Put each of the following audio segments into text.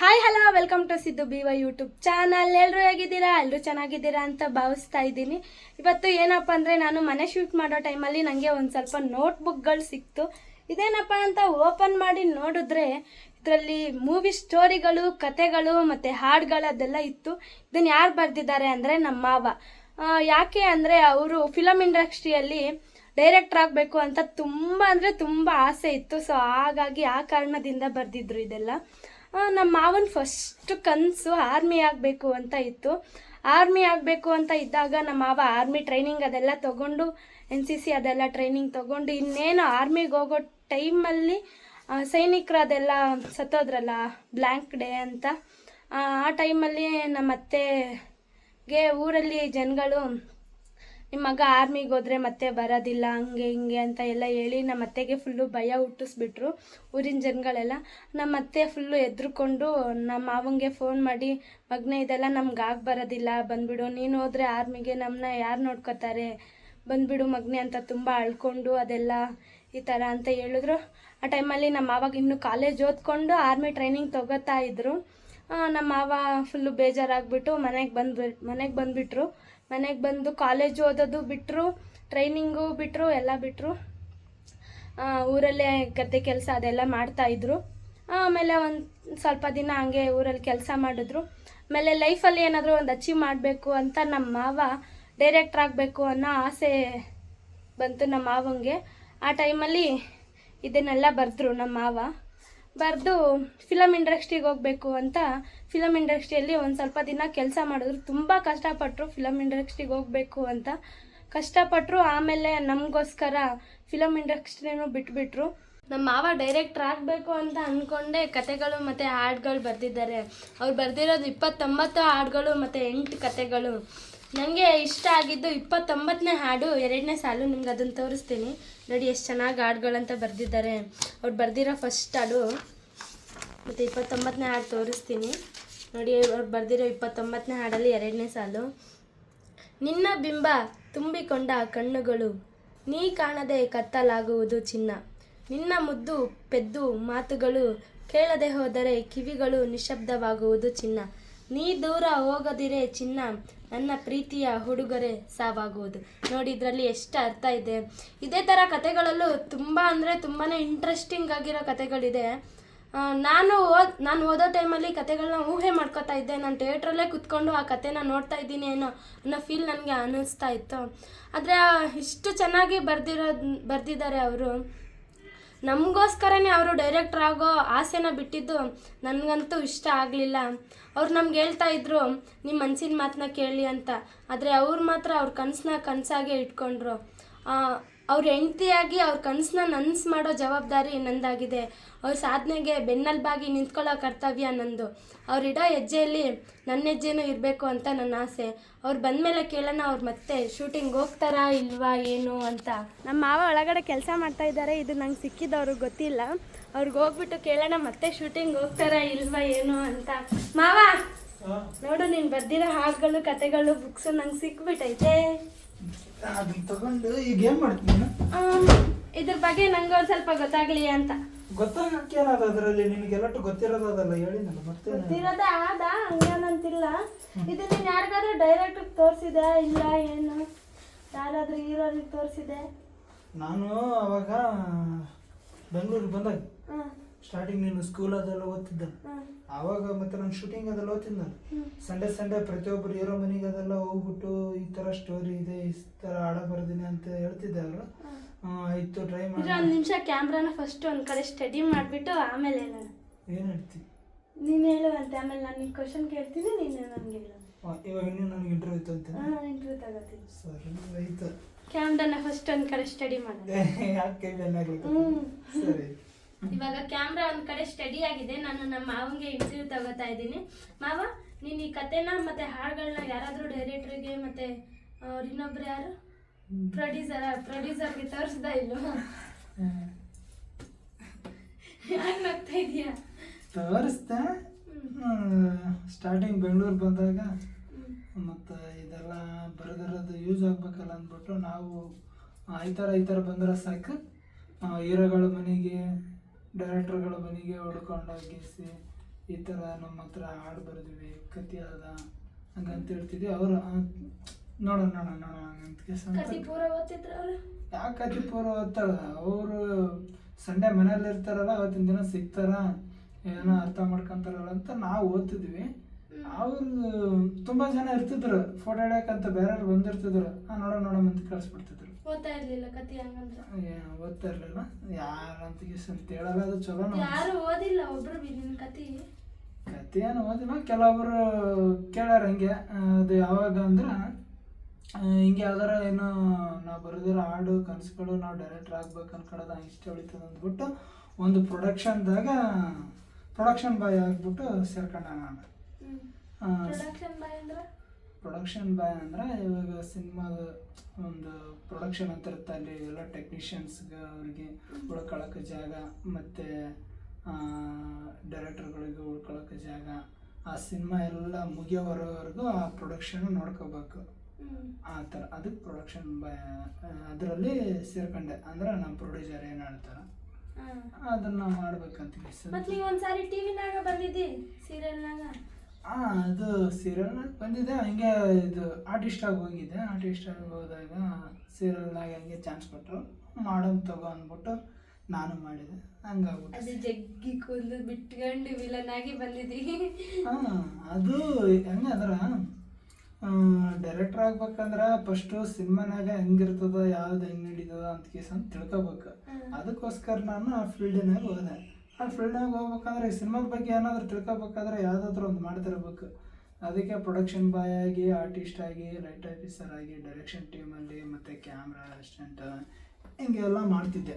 Hi hello welcome to Siddu B Y YouTube channel ಎಲ್ಲರೂ ಹೇಗಿದ್ದೀರಾ? ಎಲ್ಲರೂ ಚೆನ್ನಾಗಿದ್ದೀರಾ ಅಂತ ಭಾವಿಸ್ತಾ ಇದ್ದೀನಿ. ಇವತ್ತು ಏನಪ್ಪ ಅಂದರೆ ನಾನು ಮನೆ ಶೂಟ್ ಮಾಡೋ ಟೈಮಲ್ಲಿ ನನಗೆ ಒಂದು ಸ್ವಲ್ಪ ನೋಟ್ಬುಕ್ಗಳು ಸಿಕ್ತು. ಇದೇನಪ್ಪ ಅಂತ ಓಪನ್ ಮಾಡಿ ನೋಡಿದ್ರೆ ಇದರಲ್ಲಿ ಮೂವಿ ಸ್ಟೋರಿಗಳು ಕತೆಗಳು ಮತ್ತು ಹಾಡುಗಳದೆಲ್ಲ ಇತ್ತು. ಇದನ್ನು ಯಾರು ಬರೆದಿದ್ದಾರೆ ಅಂದರೆ ನಮ್ಮ ಮಾವ. ಯಾಕೆ ಅಂದರೆ ಅವರು ಫಿಲಮ್ ಇಂಡಸ್ಟ್ರಿಯಲ್ಲಿ ಡೈರೆಕ್ಟರ್ ಆಗಬೇಕು ಅಂತ ತುಂಬ ಅಂದರೆ ತುಂಬ ಆಸೆ ಇತ್ತು. ಸೊ ಹಾಗಾಗಿ ಆ ಕಾರಣದಿಂದ ಬರೆದಿದ್ರು ಇದೆಲ್ಲ. ನಮ್ಮ ಮಾವನ ಫಸ್ಟ್ ಕನಸು ಆರ್ಮಿ ಆಗಬೇಕು ಅಂತ ಇತ್ತು. ಆರ್ಮಿ ಆಗಬೇಕು ಅಂತ ಇದ್ದಾಗ ನಮ್ಮ ಮಾವ ಆರ್ಮಿ ಟ್ರೈನಿಂಗ್ ಅದೆಲ್ಲ ತಗೊಂಡು ಎನ್ ಸಿ ಸಿ ಅದೆಲ್ಲ ಟ್ರೈನಿಂಗ್ ತಗೊಂಡು, ಇನ್ನೇನು ಆರ್ಮಿಗೆ ಹೋಗೋ ಟೈಮಲ್ಲಿ ಸೈನಿಕರು ಅದೆಲ್ಲ ಸತ್ತೋದ್ರಲ್ಲ ಬ್ಲ್ಯಾಂಕ್ ಡೇ ಅಂತ. ಆ ಟೈಮಲ್ಲಿ ನಮ್ಮ ಅತ್ತೆಗೆ ಊರಲ್ಲಿ ಜನಗಳು ನಿಮ್ಮ ಮಗ ಆರ್ಮಿಗೆ ಹೋದ್ರೆ ಮತ್ತೆ ಬರೋದಿಲ್ಲ, ಹಂಗೆ ಹಿಂಗೆ ಅಂತ ಎಲ್ಲ ಹೇಳಿ ನಮ್ಮ ಅತ್ತೆಗೆ ಫುಲ್ಲು ಭಯ ಹುಟ್ಟಿಸ್ಬಿಟ್ರು ಊರಿನ ಜನಗಳೆಲ್ಲ. ನಮ್ಮ ಅತ್ತೆ ಫುಲ್ಲು ಎದ್ರುಕೊಂಡು ನಮ್ಮ ಮಾವಂಗೆ ಫೋನ್ ಮಾಡಿ, ಮಗನೇ ಇದೆಲ್ಲ ನಮ್ಗೆ ಆಗ ಬರೋದಿಲ್ಲ, ಬಂದ್ಬಿಡು, ನೀನು ಹೋದ್ರೆ ಆರ್ಮಿಗೆ ನಮ್ಮನ್ನ ಯಾರು ನೋಡ್ಕೋತಾರೆ? ಬಂದ್ಬಿಡು ಮಗ್ನೆ ಅಂತ ತುಂಬ ಅಳ್ಕೊಂಡು ಅದೆಲ್ಲ ಈ ಥರ ಅಂತ ಹೇಳಿದ್ರು. ಆ ಟೈಮಲ್ಲಿ ನಮ್ಮ ಮಾವಾಗ ಇನ್ನೂ ಕಾಲೇಜ್ ಓದ್ಕೊಂಡು ಆರ್ಮಿ ಟ್ರೈನಿಂಗ್ ತೊಗೋತಾ ಇದ್ದರು ನಮ್ಮ ಮಾವ ಫುಲ್ಲು ಬೇಜಾರಾಗ್ಬಿಟ್ಟು ಮನೆಗೆ ಬಂದ್ಬಿಟ್ಟು ಮನೆಗೆ ಬಂದುಬಿಟ್ರು. ಮನೆಗೆ ಬಂದು ಕಾಲೇಜು ಓದೋದು ಬಿಟ್ಟರು ಟ್ರೈನಿಂಗು ಬಿಟ್ಟರು ಎಲ್ಲ ಬಿಟ್ಟರು ಊರಲ್ಲೇ ಗದ್ದೆ ಕೆಲಸ ಅದೆಲ್ಲ ಮಾಡ್ತಾಯಿದ್ರು ಆಮೇಲೆ ಒಂದು ಸ್ವಲ್ಪ ದಿನ ಹಂಗೆ ಊರಲ್ಲಿ ಕೆಲಸ ಮಾಡಿದ್ರು. ಆಮೇಲೆ ಲೈಫಲ್ಲಿ ಏನಾದರೂ ಒಂದು ಅಚೀವ್ ಮಾಡಬೇಕು ಅಂತ ನಮ್ಮ ಮಾವ ಡೈರೆಕ್ಟ್ರ್ ಆಗಬೇಕು ಅನ್ನೋ ಆಸೆ ಬಂತು ನಮ್ಮ ಮಾವಂಗೆ. ಆ ಟೈಮಲ್ಲಿ ಇದನ್ನೆಲ್ಲ ಬರೆದ್ರು ನಮ್ಮ ಮಾವ. ಬರೆದು ಫಿಲಮ್ ಇಂಡಸ್ಟ್ರಿಗೆ ಹೋಗಬೇಕು ಅಂತ ಫಿಲಮ್ ಇಂಡಸ್ಟ್ರಿಯಲ್ಲಿ ಒಂದು ಸ್ವಲ್ಪ ದಿನ ಕೆಲಸ ಮಾಡಿದ್ರು. ತುಂಬ ಕಷ್ಟಪಟ್ಟರು ಫಿಲಮ್ ಇಂಡಸ್ಟ್ರಿಗೆ ಹೋಗಬೇಕು ಅಂತ. ಕಷ್ಟಪಟ್ಟರು ಆಮೇಲೆ ನಮಗೋಸ್ಕರ ಫಿಲಮ್ ಇಂಡಸ್ಟ್ರಿನೂ ಬಿಟ್ಬಿಟ್ರು. ನಮ್ಮ ಮಾವ ಡೈರೆಕ್ಟ್ರ್ ಆಗಬೇಕು ಅಂತ ಅಂದ್ಕೊಂಡೆ ಕತೆಗಳು ಮತ್ತು ಹಾಡುಗಳು ಬರೆದಿದ್ದಾರೆ. ಅವ್ರು ಬರೆದಿರೋದು ಇಪ್ಪತ್ತೊಂಬತ್ತು ಹಾಡುಗಳು ಮತ್ತು ಎಂಟು ಕತೆಗಳು. ನನಗೆ ಇಷ್ಟ ಆಗಿದ್ದು ಇಪ್ಪತ್ತೊಂಬತ್ತನೇ ಹಾಡು, ಎರಡನೇ ಸಾಲು ನಿಮ್ಗೆ ಅದನ್ನು ತೋರಿಸ್ತೀನಿ. ನೋಡಿ, ಎಷ್ಟು ಚೆನ್ನಾಗಿ ಹಾಡುಗಳಂತ ಬರೆದಿದ್ದಾರೆ. ಅವ್ರು ಬರೆದಿರೋ ಫಸ್ಟ್ ಹಾಡು. ಮತ್ತು ಇಪ್ಪತ್ತೊಂಬತ್ತನೇ ಹಾಡು ತೋರಿಸ್ತೀನಿ. ನೋಡಿ ಅವ್ರು ಬರೆದಿರೋ ಇಪ್ಪತ್ತೊಂಬತ್ತನೇ ಹಾಡಲ್ಲಿ ಎರಡನೇ ಸಾಲು. ನಿನ್ನ ಬಿಂಬ ತುಂಬಿಕೊಂಡ ಕಣ್ಣುಗಳು, ನೀ ಕಾಣದೆ ಕತ್ತಲಾಗುವುದು ಚಿನ್ನ. ನಿನ್ನ ಮುದ್ದು ಪೆದ್ದು ಮಾತುಗಳು ಕೇಳದೆ ಹೋದರೆ ಕಿವಿಗಳು ನಿಶಬ್ದವಾಗುವುದು ಚಿನ್ನ. ನೀ ದೂರ ಹೋಗದಿರೇ ಚಿನ್ನ, ನನ್ನ ಪ್ರೀತಿಯ ಹುಡುಗರೆ ಸಾವಾಗುವುದು. ನೋಡಿ, ಇದರಲ್ಲಿ ಎಷ್ಟು ಅರ್ಥ ಇದೆ. ಇದೇ ಥರ ಕತೆಗಳಲ್ಲೂ ತುಂಬ ಅಂದರೆ ತುಂಬಾ ಇಂಟ್ರೆಸ್ಟಿಂಗ್ ಆಗಿರೋ ಕತೆಗಳಿದೆ ನಾನು ಓದ್ ನಾನು ಓದೋ ಟೈಮಲ್ಲಿ ಕತೆಗಳನ್ನ ಊಹೆ ಮಾಡ್ಕೋತಾ ಇದ್ದೆ. ನಾನು ಥಿಯೇಟ್ರಲ್ಲೇ ಕುತ್ಕೊಂಡು ಆ ಕತೆನ ನೋಡ್ತಾ ಇದ್ದೀನಿ ಏನೋ ಅನ್ನೋ ಫೀಲ್ ನನಗೆ ಅನ್ನಿಸ್ತಾ ಇತ್ತು. ಆದರೆ ಇಷ್ಟು ಚೆನ್ನಾಗಿ ಬರೆದಿರೋದು ಬರೆದಿದ್ದಾರೆ ಅವರು. ನಮಗೋಸ್ಕರನೇ ಅವರು ಡೈರೆಕ್ಟ್ರ್ ಆಗೋ ಆಸೆನ ಬಿಟ್ಟಿದ್ದು ನನಗಂತೂ ಇಷ್ಟ ಆಗಲಿಲ್ಲ. ಅವ್ರು ನಮ್ಗೆ ಹೇಳ್ತಾ ಇದ್ರು ನಿಮ್ಮ ಮನಸ್ಸಿನ ಮಾತನ್ನ ಕೇಳಿ ಅಂತ. ಆದರೆ ಅವ್ರು ಮಾತ್ರ ಅವ್ರ ಕನಸನ್ನ ಕನಸಾಗೆ ಇಟ್ಕೊಂಡ್ರು. ಅವ್ರ ಹೆಂಡತಿಯಾಗಿ ಅವ್ರ ಕನಸನ್ನ ನನ್ಸ್ ಮಾಡೋ ಜವಾಬ್ದಾರಿ ನಂದಾಗಿದೆ. ಅವ್ರ ಸಾಧನೆಗೆ ಬೆನ್ನಲ್ಬಾಗಿ ನಿಂತ್ಕೊಳ್ಳೋ ಕರ್ತವ್ಯ ನಂದು. ಅವ್ರ ಇಡೋ ಹೆಜ್ಜೆಯಲ್ಲಿ ನನ್ನ ಹೆಜ್ಜೆನೂ ಇರಬೇಕು ಅಂತ ನನ್ನ ಆಸೆ. ಅವ್ರು ಬಂದಮೇಲೆ ಕೇಳೋಣ ಅವ್ರು ಮತ್ತೆ ಶೂಟಿಂಗ್ ಹೋಗ್ತಾರಾ ಇಲ್ವಾ ಏನು ಅಂತ. ನಮ್ಮ ಮಾವ ಒಳಗಡೆ ಕೆಲಸ ಮಾಡ್ತಾ ಇದ್ದಾರೆ. ಇದು ನಂಗೆ ಸಿಕ್ಕಿದವ್ರಿಗೆ ಗೊತ್ತಿಲ್ಲ. ಅವ್ರಿಗೆ ಹೋಗ್ಬಿಟ್ಟು ಕೇಳೋಣ ಮತ್ತೆ ಶೂಟಿಂಗ್ ಹೋಗ್ತಾರಾ ಇಲ್ವಾ ಏನು ಅಂತ. ಮಾವ ನೋಡು ನೀನು ಬರ್ದಿರೋ ಹಾಡುಗಳು ಕತೆಗಳು ಬುಕ್ಸು ನಂಗೆ ಸಿಕ್ಬಿಟ್ಟೈತೆ ಅದನ್ನ ತಗೊಂಡು ಈಗ ಏನ್ ಮಾಡ್ತೀನಿ ಇದ್ರ ಬಗ್ಗೆ ನಂಗೆ ಒಂದು ಸ್ವಲ್ಪ ಗೊತ್ತಾಗ್ಲಿ ಅಂತ. ಗೊತ್ತಾಗಕ್ಕೆ ಅದರಲ್ಲಿ? ನಿನಗೆಲ್ಲಟ್ಟು ಗೊತ್ತಿರೋದಲ್ಲ ಹೇಳಿನಲ್ಲ ಮತ್ತೆ ಗೊತ್ತಿರೋದ ಆದ ಹಂಗೇನಂತಿಲ್ಲ ಇದು ನೀನು ಯಾರಿಗಾದ್ರೂ ಡೈರೆಕ್ಟ್ ತೋರಿಸಿದೆ ಇಲ್ಲ ಏನು? ಯಾರಾದ್ರೂ ಹೀರೋರಿಗೆ ತೋರಿಸಿದೆ ನಾನು ಅವಾಗ ಬೆಂಗಳೂರಿಗೆ ಬಂದಾಗ. ಹಾಂ. ಸ್ಟಾರ್ಟಿಂಗ್ ನೀನು ಸ್ಕೂಲ್ ಅದೆಲ್ಲ ಓದ್ತಿದ್ದ ಆವಾಗ ಮತ್ತೆ ನಾನು ಶೂಟಿಂಗ್ ಅದೆಲ್ಲ ಓದ್ತಿದ್ದ ನಾನು ಸಂಡೇ ಸಂಡೇ ಪ್ರತಿಯೊಬ್ಬರು ಇರೋ ಮನೆಗೆ ಅದೆಲ್ಲ ಹೋಗ್ಬಿಟ್ಟು ಈ ಥರ ಸ್ಟೋರಿ ಇದೆ ಈ ಥರ ಆಡ ಬರ್ದಿನಿ ಅಂತ ಹೇಳ್ತಿದ್ದೆ ಅವರು. ಆಯ್ತು ಟ್ರೈ ಮಾಡಿ ಒಂದು ನಿಮಿಷ ಕ್ಯಾಮ್ರಾನ ಫಸ್ಟ್ ಒಂದು ಕಡೆ ಸ್ಟಡಿ ಮಾಡಿಬಿಟ್ಟು ಆಮೇಲೆ ಹೇಳೋಣ. ಏನು ಹೇಳ್ತಿ? ನೀನು ಹೇಳುವಂತೆ ಆಮೇಲೆ ನಾನು ನಿನ್ನ ಕ್ವಶನ್ ಕೇಳ್ತೀನಿ ನೀನು ನನಗೆ ಹೇಳು. ಇವಾಗ ನೀನು ನನಗೆ ಇಂಟರ್ವ್ಯೂ ಇತ್ತು ಅಂತ. ಇಂಟರ್ವ್ಯೂ ತಗೋತೀನಿ. ಸರಿ ಆಯ್ತು. ಕ್ಯಾಮ್ರಾನ ಫಸ್ಟ್ ಒಂದು ಕಡೆ ಸ್ಟಡಿ ಮಾಡೋಣ. ಯಾಕೆ ಸರಿ. ಇವಾಗ ಕ್ಯಾಮ್ರಾ ಒಂದ್ ಕಡೆ ಸ್ಟಡಿ ಆಗಿದೆ. ನಾನು ನಮ್ಮ ಮಾವಂಗೆ ಇಂಟರ್ವ್ಯೂ ತಗೋತಾ ಇದ್ದೀನಿ. ಮಾವ ನೀನ್ ಈ ಕತೆನ ಮತ್ತೆ ಹಾಡುಗಳನ್ನ ಯಾರಾದ್ರೂ ಡೈರೆಕ್ಟರ್ಗೆ ಮತ್ತೆ ಅವ್ರು ಇನ್ನೊಬ್ರು ಯಾರು? ಪ್ರೊಡ್ಯೂಸರ್ ಪ್ರೊಡ್ಯೂಸರ್ಗೆ ತೋರಿಸ್ದ ಇಲ್ವ? ಯಾಕೆ ನಗ್ತಾ ಇದೀಯಾ? ತೋರಿಸ್ದೆ. ಸ್ಟಾರ್ಟಿಂಗ್ ಬೆಂಗಳೂರು ಬಂದಾಗ ಮತ್ತು ಇದೆಲ್ಲ ಬರೆದಿರೋದು ಯೂಸ್ ಆಗ್ಬೇಕಲ್ಲ ಅಂದ್ಬಿಟ್ಟು ನಾವು ಈ ಥರ ಈ ಥರ ಬಂದ್ರೆ ಸಾಕು. ಹೀರೋಗಳ ಮನೆಗೆ ಡೈರೆಕ್ಟರ್ಗಳ ಮನೆಗೆ ಹೊಡ್ಕೊಂಡೋಗಿಸಿ ಈ ಥರ ನಮ್ಮ ಹತ್ರ ಹಾಡು ಬರೆದಿವಿ ಕತಿ ಅದ ಹಂಗಂತ ಹೇಳ್ತಿದ್ವಿ. ಅವರು ನೋಡೋಣ ನೋಡೋಣ ನೋಡೋಣ ಅಂತ ಯಾಕೆ ಕತಿ ಪೂರ ಓದ್ತಾರ? ಅವರು ಸಂಡೇ ಮನೇಲಿ ಇರ್ತಾರಲ್ಲ ಅವತ್ತಿನ ದಿನ ಸಿಗ್ತಾರ ಏನೋ ಅರ್ಥ ಮಾಡ್ಕೊಂತಾರಲ್ಲ ಅಂತ ನಾವು ಓದ್ತಿದ್ವಿ. ಅವರು ತುಂಬಾ ಜನ ಇರ್ತಿದ್ರು ಫೋಟೋ ಹಿಡಿಯಕ್ಕಂತ ಬೇರೆಯವ್ರು ಬಂದಿರ್ತಿದ್ರು. ಹಾಂ ನೋಡೋಣ ನೋಡೋಣ ಅಂತ ಕಳ್ಸ್ಬಿಡ್ತಿದ್ರು. ಓದ್ತಾ ಇರ್ಲಿಲ್ಲ ಕತಿ ಹಂಗಂದ್ರ. ಓದ್ತಾ ಇರ್ಲಿಲ್ಲ? ಯಾರಂತ ಅಂತ ಹೇಳಲ್ಲ ಅದು ಚಲೋ ಯಾರು ಓದಿಲ್ಲ ಒಬ್ರು ಬಿ ನಿನ್ ಕತಿ ಕತೆ ಏನು ಓದಿಲ್ಲ ಕೆಲವೊಬ್ರು ಕೇಳ್ಯಾರ ಹಂಗೆ. ಅದು ಯಾವಾಗ ಅಂದ್ರೆ ಹಿಂಗೆ ಯಾವ್ದಾರ ಏನು ನಾವು ಬರೆದಿರೋ ಹಾಡು ಕನಸುಗಳು ನಾವು ಡೈರೆಕ್ಟರ್ ಆಗ್ಬೇಕು ಅನ್ಕೊಳ್ಳೋದು ಹಂಗೆ ಇಷ್ಟ ಅಂದ್ಬಿಟ್ಟು ಒಂದು ಪ್ರೊಡಕ್ಷನ್ದಾಗ ಪ್ರೊಡಕ್ಷನ್ ಬಾಯ್ ಆಗ್ಬಿಟ್ಟು ಸೇರ್ಕೊಂಡ ನಾನು ಪ್ರೊಡಕ್ಷನ್ ಬಾಯ್ ಅಂದ್ರ? ಪ್ರೊಡಕ್ಷನ್ ಬಾಯ್ ಅಂದ್ರೆ ಇವಾಗ ಸಿನಿಮಾದ ಒಂದು ಪ್ರೊಡಕ್ಷನ್ ಅಂತ ಇರುತ್ತೆ ಅಲ್ಲಿ ಎಲ್ಲ ಟೆಕ್ನಿಷಿಯನ್ಸ್ಗೆ ಅವ್ರಿಗೆ ಉಳ್ಕೊಳ್ಳೋಕೆ ಜಾಗ ಮತ್ತು ಡೈರೆಕ್ಟರ್ಗಳಿಗೆ ಉಳ್ಕೊಳ್ಳೋಕೆ ಜಾಗ. ಆ ಸಿನಿಮಾ ಎಲ್ಲ ಮುಗಿಯೋವರೆವರೆಗೂ ಆ ಪ್ರೊಡಕ್ಷನ್ ನೋಡ್ಕೋಬೇಕು. ಆ ಥರ. ಅದಕ್ಕೆ ಪ್ರೊಡಕ್ಷನ್ ಬಾಯ್ ಅದರಲ್ಲಿ ಸೇರ್ಕೊಂಡೆ. ಅಂದ್ರೆ ನಮ್ಮ ಪ್ರೊಡ್ಯೂಸರ್ ಏನು ಹೇಳ್ತಾರೆ ಅದನ್ನ ಮಾಡ್ಬೇಕಂತ ಮತ್ತೆ ನೀವು ಒಂದ್ಸಾರಿ ಟಿವಿನಾಗ ಬಂದಿದ್ದಿ? ಸೀರಿಯಲ್ನಾಗ ಆ ಅದು ಸೀರಿಯಲ್ ಬಂದಿದೆ. ಹಂಗೆ ಇದು ಆರ್ಟಿಸ್ಟ್ ಆಗಿ ಹೋಗಿದ್ದೆ ಆರ್ಟಿಸ್ಟ್ ಆಗಿ ಹೋದಾಗ ಸೀರಿಯಲ್ನಾಗ ಹಂಗೆ ಚಾನ್ಸ್ ಕೊಟ್ಟರು ಮಾಡೋದು ತಗೋ ಅಂದ್ಬಿಟ್ಟು ನಾನು ಮಾಡಿದೆ. ಹಂಗಾಗ್ಬಿಟ್ಟು ಅದು ಜಗ್ಗಿ ಕೂದಲು ಬಿಟ್ಕೊಂಡು ವಿಲನ್ ಆಗಿ ಹಾಂ ಅದು ಹೆಂಗೆ ಅದ್ರ ಡೈರೆಕ್ಟರ್ ಆಗ್ಬೇಕಂದ್ರೆ ಫಸ್ಟು ಸಿನಿಮಾನಾಗ ಹೆಂಗಿರ್ತದ ಯಾವ್ದು ಹೆಂಗೆ ನಡೀತದ ಅಂತ ಕೇಸ್ ಅಂತ ತಿಳ್ಕೊಬೇಕು. ಅದಕ್ಕೋಸ್ಕರ ನಾನು ಆ ಫೀಲ್ಡಿನಾಗ ಹೋದೆ. ಆ ಫೀಲ್ಡಾಗಿ ಹೋಗ್ಬೇಕಂದ್ರೆ ಈ ಸಿನಿಮಾದ ಬಗ್ಗೆ ಏನಾದರೂ ತಿಳ್ಕೊಬೇಕಾದ್ರೆ ಯಾವುದಾದ್ರೂ ಒಂದು ಮಾಡ್ತಿರ್ಬೇಕು. ಅದಕ್ಕೆ ಪ್ರೊಡಕ್ಷನ್ ಬಾಯ್ ಆಗಿ ಆರ್ಟಿಸ್ಟ್ ಆಗಿ ಲೈಟ್ ಆಫೀಸರ್ ಆಗಿ ಡೈರೆಕ್ಷನ್ ಟೀಮಲ್ಲಿ ಮತ್ತು ಕ್ಯಾಮ್ರಾ ಅಸಿಸ್ಟೆಂಟ್ ಹಿಂಗೆಲ್ಲ ಮಾಡ್ತಿದ್ದೆ.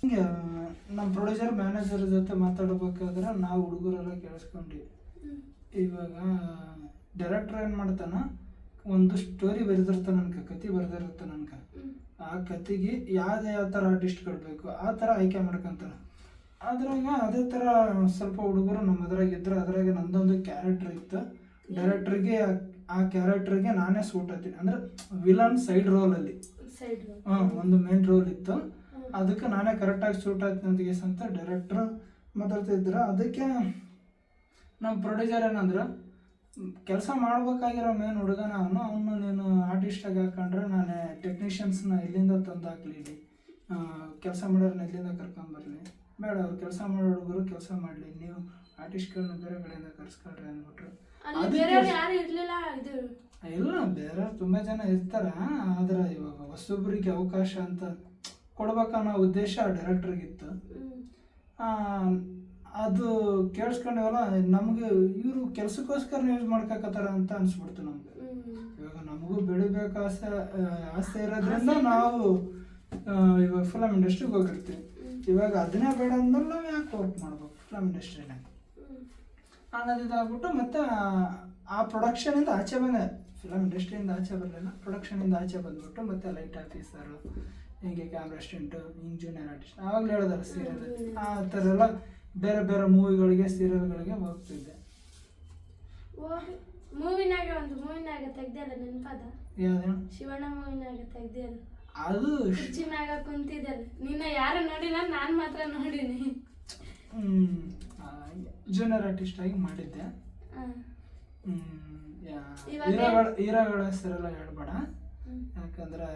ಹಿಂಗೆ ನಮ್ಮ ಪ್ರೊಡ್ಯೂಸರ್ ಮ್ಯಾನೇಜರ್ ಜೊತೆ ಮಾತಾಡಬೇಕಾದ್ರೆ ನಾವು ಹುಡುಗರೆಲ್ಲ ಕೇಳಿಸ್ಕೊಂಡ್ವಿ. ಇವಾಗ ಡೈರೆಕ್ಟರ್ ಏನು ಮಾಡ್ತಾನೆ ಒಂದು ಸ್ಟೋರಿ ಬರೆದಿರ್ತಾನೆ ನನ್ಗೆ ಕತೆ ಬರೆದಿರುತ್ತೆ ನನ್ಗೆ. ಆ ಕತೆಗೆ ಯಾವ್ದು ಯಾವ ಥರ ಆರ್ಟಿಸ್ಟ್ಗಳು ಬೇಕು ಆ ಥರ ಆಯ್ಕೆ ಮಾಡ್ಕೊಂತಾರೆ ಅದ್ರಾಗ ಅದೇ ಥರ ಸ್ವಲ್ಪ ಹುಡುಗರು ನಮ್ಮ ಅದ್ರಾಗ ಇದ್ರೆ ಅದ್ರಾಗ ನಂದೊಂದು ಕ್ಯಾರೆಕ್ಟರ್ ಇತ್ತು. ಡೈರೆಕ್ಟ್ರಿಗೆ ಆ ಕ್ಯಾರೆಕ್ಟರ್ಗೆ ನಾನೇ ಸೂಟ್ ಆಗ್ತೀನಿ ಅಂದ್ರೆ ವಿಲನ್ ಸೈಡ್ ರೋಲಲ್ಲಿ ಸೈಡ್ ಹಾಂ ಒಂದು ಮೇನ್ ರೋಲ್ ಇತ್ತು. ಅದಕ್ಕೆ ನಾನೇ ಕರೆಕ್ಟಾಗಿ ಸೂಟ್ ಆಗ್ತೀನಿ ಅಂತ ಗೇಸ್ ಅಂತ ಡೈರೆಕ್ಟ್ರು ಮಾತಾಡ್ತಿದ್ರು ಅದಕ್ಕೆ ನಮ್ಮ ಪ್ರೊಡ್ಯೂಸರ್ ಏನಂದ್ರೆ ಕೆಲಸ ಮಾಡ್ಬೇಕಾಗಿರೋ ಮೇನ್ ಹುಡುಗನ ಅವನು ಅವನು ನೀನು ಆರ್ಟಿಸ್ಟಾಗಿ ಹಾಕೊಂಡ್ರೆ ನಾನು ಟೆಕ್ನಿಷಿಯನ್ಸ್ನ ಇಲ್ಲಿಂದ ತಂದು ಹಾಕ್ಲಿ ಕೆಲಸ ಮಾಡೋರನ್ನ ಇಲ್ಲಿಂದ ಕರ್ಕೊಂಬರ್ಲಿ ಬೇಡ ಅವ್ರು ಕೆಲಸ ಮಾಡೋ ಹುಡುಗರು ಕೆಲಸ ಮಾಡಲಿ ನೀವು ಆರ್ಟಿಸ್ಟ್ಗಳನ್ನ ಬೇರೆ ಕಡೆಯಿಂದ ಕರ್ಸ್ಕೊಳ್ರಿ ಅಂದ್ಬಿಟ್ರು. ಇಲ್ಲ ಬೇರೆ ತುಂಬ ಜನ ಇರ್ತಾರ ಆದ್ರೆ ಇವಾಗ ಹೊಸೊಬ್ಬರಿಗೆ ಅವಕಾಶ ಅಂತ ಕೊಡ್ಬೇಕನ್ನೋ ಉದ್ದೇಶ ಡೈರೆಕ್ಟ್ರಿಗಿತ್ತು. ಅದು ಕೇಳಿಸ್ಕೊಂಡೇವಲ್ಲ ನಮಗೆ ಇವರು ಕೆಲಸಕ್ಕೋಸ್ಕರ ಯೂಸ್ ಮಾಡ್ಕೊಕತ್ತಾರ ಅಂತ ಅನ್ಸ್ಬಿಡ್ತು ನಮ್ಗೆ. ಇವಾಗ ನಮಗೂ ಬೆಳಿಬೇಕು ಆಸೆ ಆಸೆ ಇರೋದ್ರಿಂದ ನಾವು ಇವಾಗ ಫಿಲಮ್ ಇಂಡಸ್ಟ್ರಿಗೆ ಹೋಗಿರ್ತೀವಿ. ಇವಾಗ ಅದನ್ನೇ ಬೇಡ ಅಂದ್ಮೇಲೆ ನಾವು ಯಾಕೆ ವರ್ಕ್ ಮಾಡ್ಬೇಕು ಫಿಲಮ್ ಇಂಡಸ್ಟ್ರಿನಾಗ ಅನ್ನೋದು ಇದಾಗ್ಬಿಟ್ಟು ಮತ್ತೆ ಆ- ಪ್ರೊಡಕ್ಷನಿಂದ ಆಚೆ ಬಂದೆ. ಫಿಲಮ್ ಇಂಡಸ್ಟ್ರಿಯಿಂದ ಆಚೆ ಬರಲಿಲ್ಲ. ಪ್ರೊಡಕ್ಷನಿಂದ ಆಚೆ ಬಂದ್ಬಿಟ್ಟು ಮತ್ತೆ ಲೈಟ್ ಆಫೀಸರು ಹೀಗೆ ಕ್ಯಾಮ್ರಾ ಅಸಿಸ್ಟೆಂಟು ಹಿಂಗೆ ಜೂನಿಯರ್ ಆರ್ಟಿಸ್ಟ್ ಆವಾಗಲೇ ಹೇಳಿದಾರೆ ಸೀರಿಯಲ್ ಆ ಥರ ಎಲ್ಲ ಬೇರೆ ಬೇರೆ ಮೂವಿಗಳಿಗೆ ಸೀರಿಯಲ್ಗಳಿಗೆ ಹೋಗ್ತಿದ್ದೆ. ಮೂವಿನಾಗೆ ಮೂವಿನಾಗ ಒಂದು ಮೂವಿನಾಗ ತೆಗ್ದಲ್ಲ ನೆನಪದ? ಶಿವಣ್ಣ ಮೂವಿನಾಗ ತೆಗ್ದ್ಯಲ್ಲ ಅದು ಕುರ್ಚಿ ಮ್ಯಾಗ ಕುಂತಿದ್ದಲ್ಲ ನಿನ್ನ ಯಾರು ನೋಡಿಲ್ಲ ನಾನು ಮಾತ್ರ ನೋಡಿನಿ. ಜೂನಿಯರ್ ಆರ್ಟಿಸ್ಟ್ ಆಗಿ ಮಾಡಿದ್ದೆ. ಹೀರಾಗಳ ಹೀರಾಗಳ ಹೆಸರೆಲ್ಲ ಹೇಳ್ಬೇಡ. ಯಾಕಂದ್ರೆ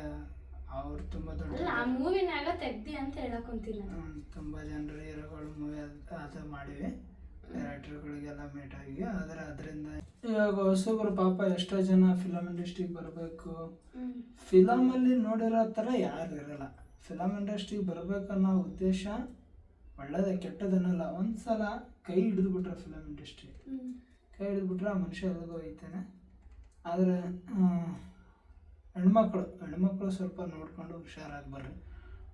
ಅವ್ರು ತುಂಬ ದೊಡ್ಡ ಆ ಮೂವಿನಾಗ ತೆಗ್ದಿ ಅಂತ ಹೇಳಕ್ ಹ್ಮ್, ತುಂಬಾ ಜನರು ಹೀರೋಗಳು ಮೂವಿ ಅದು ಮಾಡಿವಿ. ಡೈರೆಕ್ಟರ್ಗಳಿಗೆಲ್ಲ ಮೀಟ್ ಆಗಿ, ಆದರೆ ಅದರಿಂದ ಇವಾಗ ಹೊಸಬ್ರು ಪಾಪ ಎಷ್ಟೋ ಜನ ಫಿಲಮ್ ಇಂಡಸ್ಟ್ರಿಗೆ ಬರಬೇಕು. ಫಿಲಮಲ್ಲಿ ನೋಡಿರೋ ಥರ ಯಾರು ಇರಲ್ಲ. ಫಿಲಮ್ ಇಂಡಸ್ಟ್ರಿಗೆ ಬರಬೇಕನ್ನೋ ಉದ್ದೇಶ ಒಳ್ಳೇದೇ ಕೆಟ್ಟದನ್ನಲ್ಲ ಒಂದ್ಸಲ ಕೈ ಹಿಡಿದ್ಬಿಟ್ರೆ ಫಿಲಮ್ ಇಂಡಸ್ಟ್ರಿ ಕೈ ಹಿಡಿದ್ಬಿಟ್ರೆ ಆ ಮನುಷ್ಯ ಎಲ್ಲಿಗೂ ಹೋಗ್ತಾನೆ. ಆದರೆ ಹೆಣ್ಮಕ್ಳು ಹೆಣ್ಮಕ್ಳು ಸ್ವಲ್ಪ ನೋಡ್ಕೊಂಡು ಹುಷಾರಾಗಿ ಬರ್ರಿ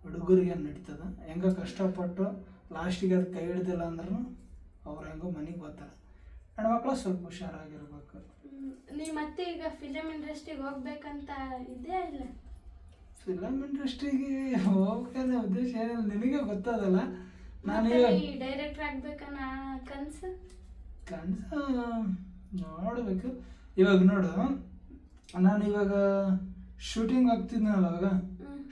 ಹುಡುಗರಿಗೆ ನಡೀತದ. ಹೆಂಗೆ ಕಷ್ಟಪಟ್ಟು ಲಾಸ್ಟಿಗೆ ಅದು ಕೈ ಹಿಡ್ದಿಲ್ಲ ಅಂದ್ರೂ ಅವ್ರು ಹೆಂಗೋ ಮನೆಗೆ ಬರ್ತಾರೆ ಹೆಣ್ಮಕ್ಳು ಸ್ವಲ್ಪ ಹುಷಾರಾಗಿರ್ಬೇಕು. ನೀ ಮತ್ತೆ ಈಗ ಫಿಲಮ್ ಇಂಡಸ್ಟ್ರಿಗೆ ಹೋಗ್ಬೇಕಂತ ಇದೇ ಇಲ್ಲ? ಫಿಲಮ್ ಇಂಡಸ್ಟ್ರಿಗೆ ಹೋಗ್ಬೇಕನ್ನೋ ಉದ್ದೇಶ ಏನಿಲ್ಲ. ನಿನಗೆ ಗೊತ್ತದಲ್ಲ? ನಾನು ಡೈರೆಕ್ಟರ್ ಆಗ್ಬೇಕನ್ನ ಕನಸು? ಕನಸು ನೋಡಬೇಕು. ಇವಾಗ ನೋಡು ನಾನು ಇವಾಗ ಶೂಟಿಂಗ್ ಹೋಗ್ತಿದ್ನಲ್ಲ ಅವಾಗ.